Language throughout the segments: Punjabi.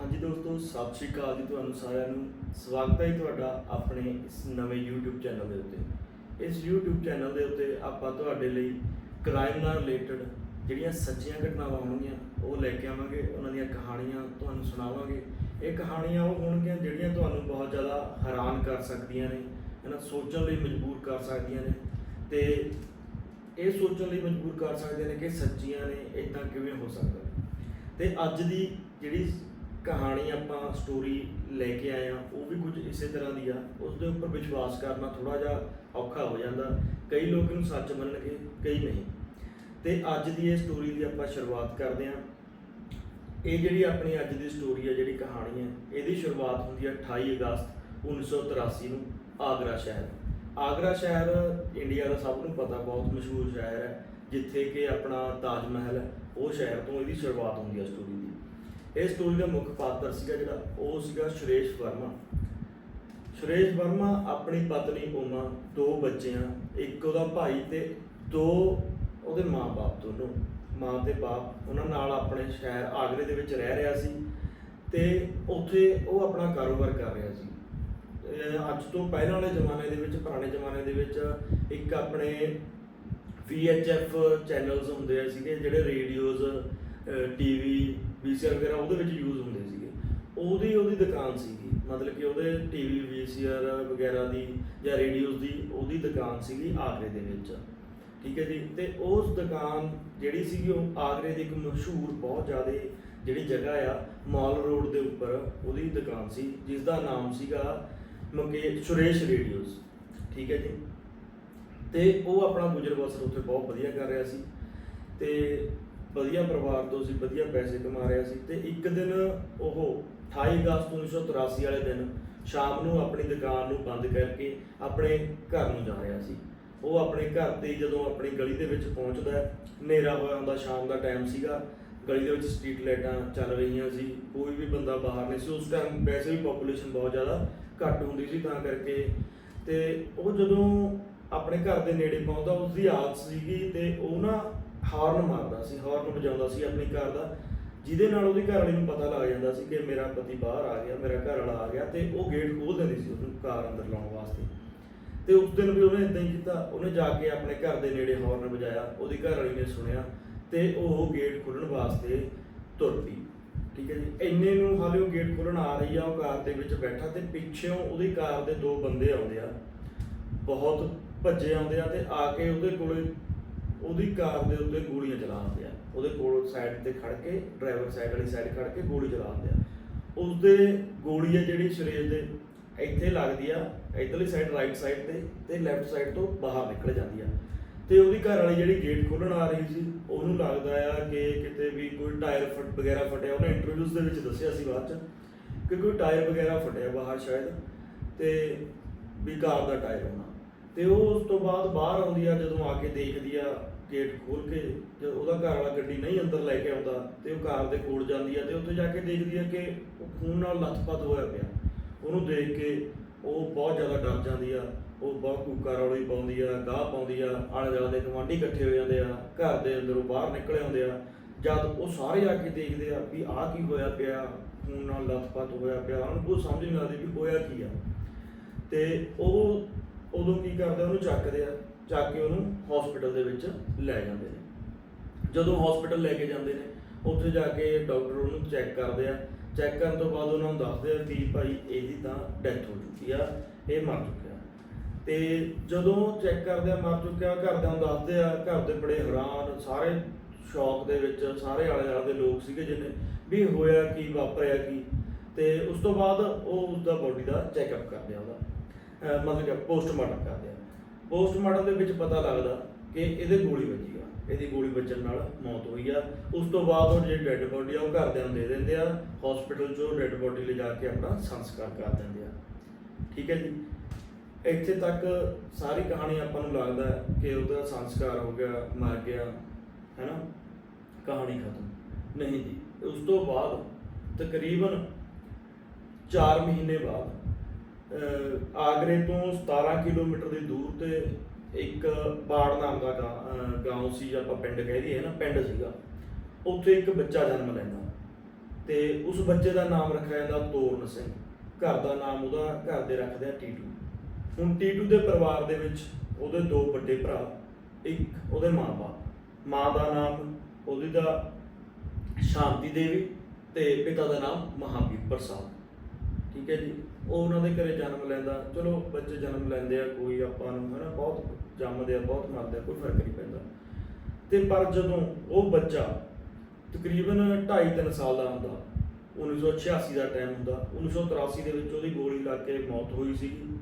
ਹਾਂਜੀ ਦੋਸਤੋ, ਸਤਿ ਸ਼੍ਰੀ ਅਕਾਲ ਜੀ ਤੁਹਾਨੂੰ ਸਾਰਿਆਂ ਨੂੰ। ਸਵਾਗਤ ਹੈ ਜੀ ਤੁਹਾਡਾ ਆਪਣੇ ਇਸ ਨਵੇਂ YouTube ਚੈਨਲ ਦੇ ਉੱਤੇ। ਇਸ YouTube ਚੈਨਲ ਦੇ ਉੱਤੇ ਆਪਾਂ ਤੁਹਾਡੇ ਲਈ ਕ੍ਰਾਈਮ ਨਾਲ ਰਿਲੇਟਡ ਜਿਹੜੀਆਂ ਸੱਚੀਆਂ ਘਟਨਾਵਾਂ ਹੋਣਗੀਆਂ, ਉਹ ਲੈ ਕੇ ਆਵਾਂਗੇ। ਉਹਨਾਂ ਦੀਆਂ ਕਹਾਣੀਆਂ ਤੁਹਾਨੂੰ ਸੁਣਾਵਾਂਗੇ। ਇਹ ਕਹਾਣੀਆਂ ਉਹ ਹੋਣਗੀਆਂ ਜਿਹੜੀਆਂ ਤੁਹਾਨੂੰ ਬਹੁਤ ਜ਼ਿਆਦਾ ਹੈਰਾਨ ਕਰ ਸਕਦੀਆਂ ਨੇ, ਹਨਾ, ਸੋਚਣ ਲਈ ਮਜਬੂਰ ਕਰ ਸਕਦੀਆਂ ਨੇ। ਤੇ ਇਹ ਸੋਚਣ ਲਈ ਮਜਬੂਰ ਕਰ ਸਕਦੇ ਨੇ ਕਿ ਸੱਚੀਆਂ ਨੇ ਇਦਾਂ ਕਿਵੇਂ ਹੋ ਸਕਦਾ। ਤੇ ਅੱਜ ਦੀ ਜਿਹੜੀ ਕਹਾਣੀ ਆਪਾਂ ਸਟੋਰੀ ਲੈ ਕੇ ਆਏ ਆ ਉਹ ਵੀ ਕੁਝ ਇਸੇ ਤਰ੍ਹਾਂ ਦੀ ਆ। ਉਸ ਦੇ ਉੱਪਰ ਵਿਸ਼ਵਾਸ ਕਰਨਾ ਥੋੜਾ ਜਿਹਾ ਔਖਾ ਹੋ ਜਾਂਦਾ। ਕਈ ਲੋਕ ਇਹਨੂੰ ਸੱਚ ਮੰਨਣਗੇ, ਕਈ ਨਹੀਂ। ਤੇ ਅੱਜ ਦੀ ਇਹ ਸਟੋਰੀ ਦੀ ਆਪਾਂ ਸ਼ੁਰੂਆਤ ਕਰਦੇ ਆ ਇਹ ਜਿਹੜੀ ਆਪਣੀ ਅੱਜ ਦੀ ਸਟੋਰੀ ਹੈ ਜਿਹੜੀ ਕਹਾਣੀ ਹੈ ਇਹਦੀ ਸ਼ੁਰੂਆਤ ਹੁੰਦੀ ਹੈ 28 ਅਗਸਤ 1983 ਨੂੰ ਆਗਰਾ ਸ਼ਹਿਰ। ਆਗਰਾ ਸ਼ਹਿਰ ਇੰਡੀਆ ਦਾ ਸਭ ਨੂੰ ਪਤਾ, ਬਹੁਤ ਮਸ਼ਹੂਰ ਸ਼ਹਿਰ ਹੈ, ਜਿੱਥੇ ਕਿ ਆਪਣਾ ਤਾਜ ਮਹਿਲ ਹੈ। ਉਹ ਸ਼ਹਿਰ ਤੋਂ ਇਹਦੀ ਸ਼ੁਰੂਆਤ ਹੁੰਦੀ ਹੈ ਸਟੋਰੀ ਦੀ। ਇਹ ਸਟੋਰੀ ਦਾ ਮੁੱਖ ਪਾਤਰ ਸੀਗਾ ਜਿਹੜਾ, ਉਹ ਸੀਗਾ ਸੁਰੇਸ਼ ਵਰਮਾ। ਸੁਰੇਸ਼ ਵਰਮਾ ਆਪਣੀ ਪਤਨੀ ਉਮਾ ਦੋ ਬੱਚਿਆਂ, ਇੱਕ ਉਹਦਾ ਭਾਈ ਤੇ ਦੋ ਉਹਦੇ ਮਾਂ-ਬਾਪ ਦੋਨੋਂ, ਮਾਂ ਤੇ ਬਾਪ, ਉਹਨਾਂ ਨਾਲ ਆਪਣੇ ਸ਼ਹਿਰ ਆਗਰੇ ਦੇ ਵਿੱਚ ਰਹਿ ਰਿਹਾ ਸੀ ਤੇ ਉੱਥੇ ਉਹ ਆਪਣਾ ਕਾਰੋਬਾਰ ਕਰ ਰਿਹਾ ਸੀ। ਅੱਜ ਤੋਂ ਪਹਿਲਾਂ ਵਾਲੇ ਜ਼ਮਾਨੇ ਦੇ ਵਿੱਚ, ਪੁਰਾਣੇ ਜ਼ਮਾਨੇ ਦੇ ਵਿੱਚ ਇੱਕ ਆਪਣੇ VHF ਚੈਨਲਸ ਹੁੰਦੇ ਸੀਗੇ ਜਿਹੜੇ ਰੇਡੀਓਜ਼ ਟੀਵੀ ਵੀਸੀਆਰ ਵਗੈਰਾ ਉਹਦੇ ਵਿੱਚ ਯੂਜ਼ ਹੁੰਦੇ ਸੀਗੇ। ਉਹਦੀ ਉਹਦੀ ਦੁਕਾਨ ਸੀਗੀ। ਮਤਲਬ ਕਿ ਉਹਦੇ ਟੀਵੀ ਵੀਸੀਆਰ ਵਗੈਰਾ ਦੀ ਜਾਂ ਰੇਡੀਓਜ਼ ਦੀ ਉਹਦੀ ਦੁਕਾਨ ਸੀਗੀ ਆਗਰੇ ਦੇ ਵਿੱਚ। ਠੀਕ ਹੈ ਜੀ? ਤੇ ਉਸ ਦੁਕਾਨ ਜਿਹੜੀ ਸੀਗੀ ਉਹ ਆਗਰੇ ਦੀ ਇੱਕ ਮਸ਼ਹੂਰ ਬਹੁਤ ਜ਼ਿਆਦਾ ਜਿਹੜੀ ਜਗ੍ਹਾ ਆ, ਮਾਲ ਰੋਡ ਦੇ ਉੱਪਰ ਉਹਦੀ ਦੁਕਾਨ ਸੀ ਜਿਸ ਦਾ ਨਾਮ ਸੀਗਾ ਮੁਕੇ ਸੁਰੇਸ਼ ਰੇਡੀਓਜ਼ ਠੀਕ ਹੈ ਜੀ? ਤੇ ਉਹ ਆਪਣਾ ਗੁਜ਼ਰ ਬਸਰ ਉੱਥੇ ਬਹੁਤ ਵਧੀਆ ਕਰ ਰਿਹਾ ਸੀ। ਤੇ ਵਧੀਆ ਪਰਿਵਾਰ ਤੋਂ ਸੀ, ਵਧੀਆ ਪੈਸੇ ਕਮਾ ਰਿਹਾ ਸੀ ਤੇ ਇੱਕ ਦਿਨ ਉਹ 28 ਅਗਸਤ 1983 ਵਾਲੇ ਦਿਨ ਸ਼ਾਮ ਨੂੰ ਆਪਣੀ ਦੁਕਾਨ ਨੂੰ ਬੰਦ ਕਰਕੇ ਆਪਣੇ ਘਰ ਨੂੰ ਜਾ ਰਿਹਾ ਸੀ। ਉਹ ਆਪਣੇ ਘਰ ਤੇ ਜਦੋਂ ਆਪਣੀ ਗਲੀ ਦੇ ਵਿੱਚ ਪਹੁੰਚਦਾ ਹੈ ਹਨੇਰਾ ਹੋਇਆ ਹੁੰਦਾ, ਸ਼ਾਮ ਦਾ ਟਾਈਮ ਸੀਗਾ, ਗਲੀ ਦੇ ਵਿੱਚ ਸਟਰੀਟ ਲਾਈਟਾਂ ਚੱਲ ਰਹੀਆਂ ਸੀ, ਕੋਈ ਵੀ ਬੰਦਾ ਬਾਹਰ ਨਹੀਂ ਸੀ। ਉਸ ਟਾਈਮ ਵੈਸੇ ਵੀ ਪੋਪੂਲੇਸ਼ਨ ਬਹੁਤ ਜ਼ਿਆਦਾ ਘੱਟ ਹੁੰਦੀ ਸੀ ਤਾਂ ਕਰਕੇ ਤੇ ਉਹ ਜਦੋਂ ਆਪਣੇ ਘਰ ਦੇ ਨੇੜੇ ਪਹੁੰਚਦਾ ਉਸ ਦੀ ਆਦਤ ਸੀਗੀ ਤੇ ਉਹ ਨਾ ਹਾਰਨ ਮਾਰਦਾ ਸੀ, ਹਾਰਨ ਵਜਾਉਂਦਾ ਸੀ ਆਪਣੀ ਕਾਰ ਦਾ। ਜਿਹਦੇ ਨਾਲ ਉਹਦੀ ਘਰ ਵਾਲੀ ਨੂੰ ਪਤਾ ਲੱਗ ਜਾਂਦਾ ਸੀ ਕਿ ਮੇਰਾ ਪਤੀ ਬਾਹਰ ਆ ਗਿਆ, ਮੇਰਾ ਘਰ ਵਾਲਾ ਆ ਗਿਆ ਤੇ ਉਹ ਗੇਟ ਖੋਲ ਦਿੰਦੀ ਸੀ ਉਹਨੂੰ ਕਾਰ ਅੰਦਰ ਲਾਉਣ ਵਾਸਤੇ। ਤੇ ਉਸ ਦਿਨ ਵੀ ਉਹਨੇ ਇਦਾਂ ਹੀ ਕੀਤਾ, ਉਹਨੇ ਜਾ ਕੇ ਆਪਣੇ ਘਰ ਦੇ ਨੇੜੇ ਹਾਰਨ ਵਜਾਇਆ, ਉਹਦੀ ਘਰ ਵਾਲੀ ਨੇ ਸੁਣਿਆ ਤੇ ਉਹ ਗੇਟ ਖੋਲਣ ਵਾਸਤੇ ਤੁਰ ਪਈ। ਠੀਕ ਹੈ ਜੀ, ਇੰਨੇ ਨੂੰ ਹਾਲੇ ਉਹ ਗੇਟ ਖੋਲਣ ਆ ਰਹੀ ਆ, ਉਹ ਕਾਰ ਦੇ ਵਿੱਚ ਬੈਠਾ ਤੇ ਪਿੱਛੇੋਂ ਉਹਦੀ ਕਾਰ ਦੇ ਦੋ ਬੰਦੇ ਆਉਂਦੇ ਆ, ਬਹੁਤ ਭੱਜੇ ਆਉਂਦੇ ਆ ਤੇ ਆ ਕੇ ਉਹਦੇ ਕੋਲੇ ਉਹਦੀ ਕਾਰ ਦੇ ਉੱਤੇ ਗੋਲੀਆਂ ਚਲਾਉਂਦੇ ਆ। ਉਹਦੇ ਕੋਲ ਸਾਈਡ ਤੇ ਖੜ ਕੇ ਡਰਾਈਵਰ ਸਾਈਡ ਵਾਲੀ ਸਾਈਡ ਖੜ ਕੇ ਗੋਲੀ ਚਲਾਉਂਦੇ ਆ। ਉਸਦੇ ਗੋਲੀ ਆ ਜਿਹੜੀ ਸਰੀਰ ਦੇ ਇੱਥੇ ਲੱਗਦੀ ਆ ਇਧਰਲੀ ਸਾਈਡ ਰਾਈਟ ਸਾਈਡ ਤੇ ਤੇ ਲੈਫਟ ਸਾਈਡ ਤੋਂ ਬਾਹਰ ਨਿਕਲ ਜਾਂਦੀ ਆ ਤੇ ਉਹਦੀ ਘਰ ਵਾਲੀ ਜਿਹੜੀ ਗੇਟ ਖੋਲਣ ਆ ਰਹੀ ਸੀ, ਉਹਨੂੰ ਲੱਗਦਾ ਆ ਕਿ ਕਿਤੇ ਵੀ ਕੋਈ ਟਾਇਰ ਫਟ ਵਗੈਰਾ ਫਟਿਆ। ਉਹਨੇ ਇੰਟਰਵਿਊਜ਼ ਦੇ ਵਿੱਚ ਦੱਸਿਆ ਸੀ ਬਾਅਦ ਚ ਕਿ ਕੋਈ ਟਾਇਰ ਵਗੈਰਾ ਫਟਿਆ ਬਾਹਰ ਸ਼ਾਇਦ। ਤੇ ਵੀ ਕਾਰ ਦਾ ਟਾਇਰ ਹੋਣਾ। ਤੇ ਉਹ ਉਸ ਤੋਂ ਬਾਅਦ ਬਾਹਰ ਆਉਂਦੀ ਆ, ਜਦੋਂ ਆ ਕੇ ਦੇਖਦੀ ਆ ਗੇਟ ਖੋਲ ਕੇ, ਜਦ ਉਹਦਾ ਘਰ ਵਾਲਾ ਗੱਡੀ ਨਹੀਂ ਅੰਦਰ ਲੈ ਕੇ ਆਉਂਦਾ ਤੇ ਉਹ ਕਾਰ ਦੇ ਕੋਲ ਜਾਂਦੀ ਆ ਤੇ ਉੱਥੇ ਜਾ ਕੇ ਦੇਖਦੀ ਆ ਕਿ ਉਹ ਖੂਨ ਨਾਲ ਲੱਥਪੱਥ ਹੋਇਆ ਪਿਆ। ਉਹਨੂੰ ਦੇਖ ਕੇ ਉਹ ਬਹੁਤ ਜ਼ਿਆਦਾ ਡਰ ਜਾਂਦੀ ਆ, ਉਹ ਬਹੁਤ ਕੂਕਾ ਰੌਲੀ ਪਾਉਂਦੀ ਆ, ਗਾਹ ਪਾਉਂਦੀ ਆ ਆਲੇ ਦੁਆਲੇ ਦੇ ਗਵਾਂਢੀ ਇਕੱਠੇ ਹੋ ਜਾਂਦੇ ਆ, ਘਰ ਦੇ ਅੰਦਰੋਂ ਬਾਹਰ ਨਿਕਲੇ ਆਉਂਦੇ ਆ। ਜਦ ਉਹ ਸਾਰੇ ਆ ਕੇ ਦੇਖਦੇ ਆ ਵੀ ਆਹ ਕੀ ਹੋਇਆ ਪਿਆ, ਖੂਨ ਨਾਲ ਲੱਥਪੱਥ ਹੋਇਆ ਪਿਆ, ਉਹਨੂੰ ਕੋਈ ਸਮਝ ਨਹੀਂ ਆਉਂਦੀ ਵੀ ਹੋਇਆ ਕੀ ਆ। ਤੇ ਉਹ ਉਦੋਂ ਕੀ ਕਰਦੇ ਉਹਨੂੰ ਚੱਕਦੇ ਆ। ਚੱਕ ਕੇ ਉਹਨੂੰ ਹਸਪੀਟਲ ਦੇ ਵਿੱਚ ਲੈ ਜਾਂਦੇ ਨੇ। ਜਦੋਂ ਹਸਪੀਟਲ ਲੈ ਕੇ ਜਾਂਦੇ ਨੇ, ਉੱਥੇ ਜਾ ਕੇ ਡਾਕਟਰ ਉਹਨੂੰ ਚੈੱਕ ਕਰਦੇ ਆ। ਚੈੱਕ ਕਰਨ ਤੋਂ ਬਾਅਦ ਉਹਨਾਂ ਨੂੰ ਦੱਸਦੇ ਆ ਕਿ ਭਾਈ ਇਹਦੀ ਤਾਂ ਡੈਥ ਹੋ ਚੁੱਕੀ ਆ, ਇਹ ਮਰ ਚੁੱਕਿਆ। ਤੇ ਜਦੋਂ ਚੈੱਕ ਕਰਦੇ ਆ, ਮਰ ਚੁੱਕਿਆ, ਘਰਦਿਆਂ ਨੂੰ ਦੱਸਦੇ ਆ, ਘਰ ਦੇ ਬੜੇ ਹੈਰਾਨ, ਸਾਰੇ ਸ਼ੌਕ ਦੇ ਵਿੱਚ, ਸਾਰੇ ਆਲੇ ਦੁਆਲੇ ਦੇ ਲੋਕ ਸੀਗੇ ਜਿੰਨੇ ਵੀ ਹੋਇਆ ਕੀ, ਵਾਪਰਿਆ ਕੀ। ਤੇ ਉਸ ਤੋਂ ਬਾਅਦ ਉਹ ਉਸਦਾ ਬੋਡੀ ਦਾ ਚੈੱਕਅਪ ਕਰਦੇ ਆ ਉਹਦਾ। ਅਹ ਮਤਲਬ ਕਿ ਪੋਸਟਮਾਰਟਮ ਕਰਦੇ ਆ। ਪੋਸਟਮਾਰਟਮ ਦੇ ਵਿੱਚ ਪਤਾ ਲੱਗਦਾ ਕਿ ਇਹਦੇ ਗੋਲੀ ਵੱਜੀ ਆ। ਇਹਦੀ ਗੋਲੀ ਵੱਜਣ ਨਾਲ ਮੌਤ ਹੋਈ ਆ। ਉਸ ਤੋਂ ਬਾਅਦ ਉਹ ਜਿਹੜੀ ਡੈੱਡ ਬੋਡੀ ਆ, ਉਹ ਘਰਦਿਆਂ ਨੂੰ ਦੇ ਦਿੰਦੇ ਆ। ਹਸਪੀਟਲ 'ਚੋਂ ਡੈੱਡ ਬੋਡੀ ਲਿਜਾ ਕੇ ਆਪਣਾ ਸੰਸਕਾਰ ਕਰ ਦਿੰਦੇ ਆ। ਠੀਕ ਹੈ ਜੀ? ਇੱਥੇ ਤੱਕ ਸਾਰੀ ਕਹਾਣੀ ਆਪਾਂ ਨੂੰ ਲੱਗਦਾ ਹੈ ਕਿ ਉਹਦਾ ਸੰਸਕਾਰ ਹੋ ਗਿਆ, ਮਰ ਗਿਆ, ਹੈਨਾ? ਕਹਾਣੀ ਖਤਮ। ਨਹੀਂ ਜੀ, ਉਸ ਤੋਂ ਬਾਅਦ ਤਕਰੀਬਨ 4 ਮਹੀਨੇ ਬਾਅਦ ਆਗਰੇ ਤੋਂ 17 ਕਿਲੋਮੀਟਰ ਦੀ ਦੂਰ ਤੇ ਇੱਕ ਬਾੜ ਨਾਮ ਦਾ ਗਾਂ- ਅਹ, ਸੀ ਜਾਂ ਆਪਾਂ ਪਿੰਡ ਕਹਿ ਦਈਏ ਨਾ ਪਿੰਡ ਸੀਗਾ। ਉੱਥੇ ਇੱਕ ਬੱਚਾ ਜਨਮ ਲੈਂਦਾ। ਤੇ ਉਸ ਬੱਚੇ ਦਾ ਨਾਮ ਰੱਖਿਆ ਜਾਂਦਾ ਤੋਰਨ ਸਿੰਘ। ਘਰ ਦਾ ਨਾਮ ਉਹਦਾ ਘਰ ਦੇ ਰੱਖਦੇ ਆ ਟੀਟੂ। ਹੁਣ ਟੀਟੂ ਦੇ ਪਰਿਵਾਰ ਦੇ ਵਿੱਚ ਉਹਦੇ ਦੋ ਵੱਡੇ ਭਰਾ ਇੱਕ ਉਹਦੇ ਮਾਂ-ਬਾਪ। ਮਾਂ ਦਾ ਨਾਮ ਉਹਦੀ ਦਾ ਸ਼ਾਂਤੀ ਦੇਵੀ ਤੇ ਪਿਤਾ ਦਾ ਨਾਮ ਮਹਾਵੀਰ ਪ੍ਰਸਾਦ। ਠੀਕ ਹੈ ਜੀ? ਉਹ ਉਹਨਾਂ ਦੇ ਘਰੇ ਜਨਮ ਲੈਂਦਾ। ਚਲੋ, ਬੱਚੇ ਜਨਮ ਲੈਂਦੇ ਆ, ਕੋਈ ਆਪਾਂ ਨੂੰ ਹਨਾ ਬਹੁਤ ਜੰਮਦੇ ਆ, ਬਹੁਤ ਮਰਦੇ ਆ, ਕੋਈ ਫ਼ਰਕ ਨਹੀਂ ਪੈਂਦਾ। ਤੇ ਪਰ ਜਦੋਂ ਉਹ ਬੱਚਾ ਤਕਰੀਬਨ 2.5-3 ਸਾਲ ਦਾ ਹੁੰਦਾ 1986 ਦਾ ਟਾਈਮ ਹੁੰਦਾ 1983 ਦੇ ਵਿੱਚ ਉਹਦੀ ਗੋਲੀ ਲੱਗ ਕੇ ਮੌਤ ਹੋਈ ਸੀਗੀ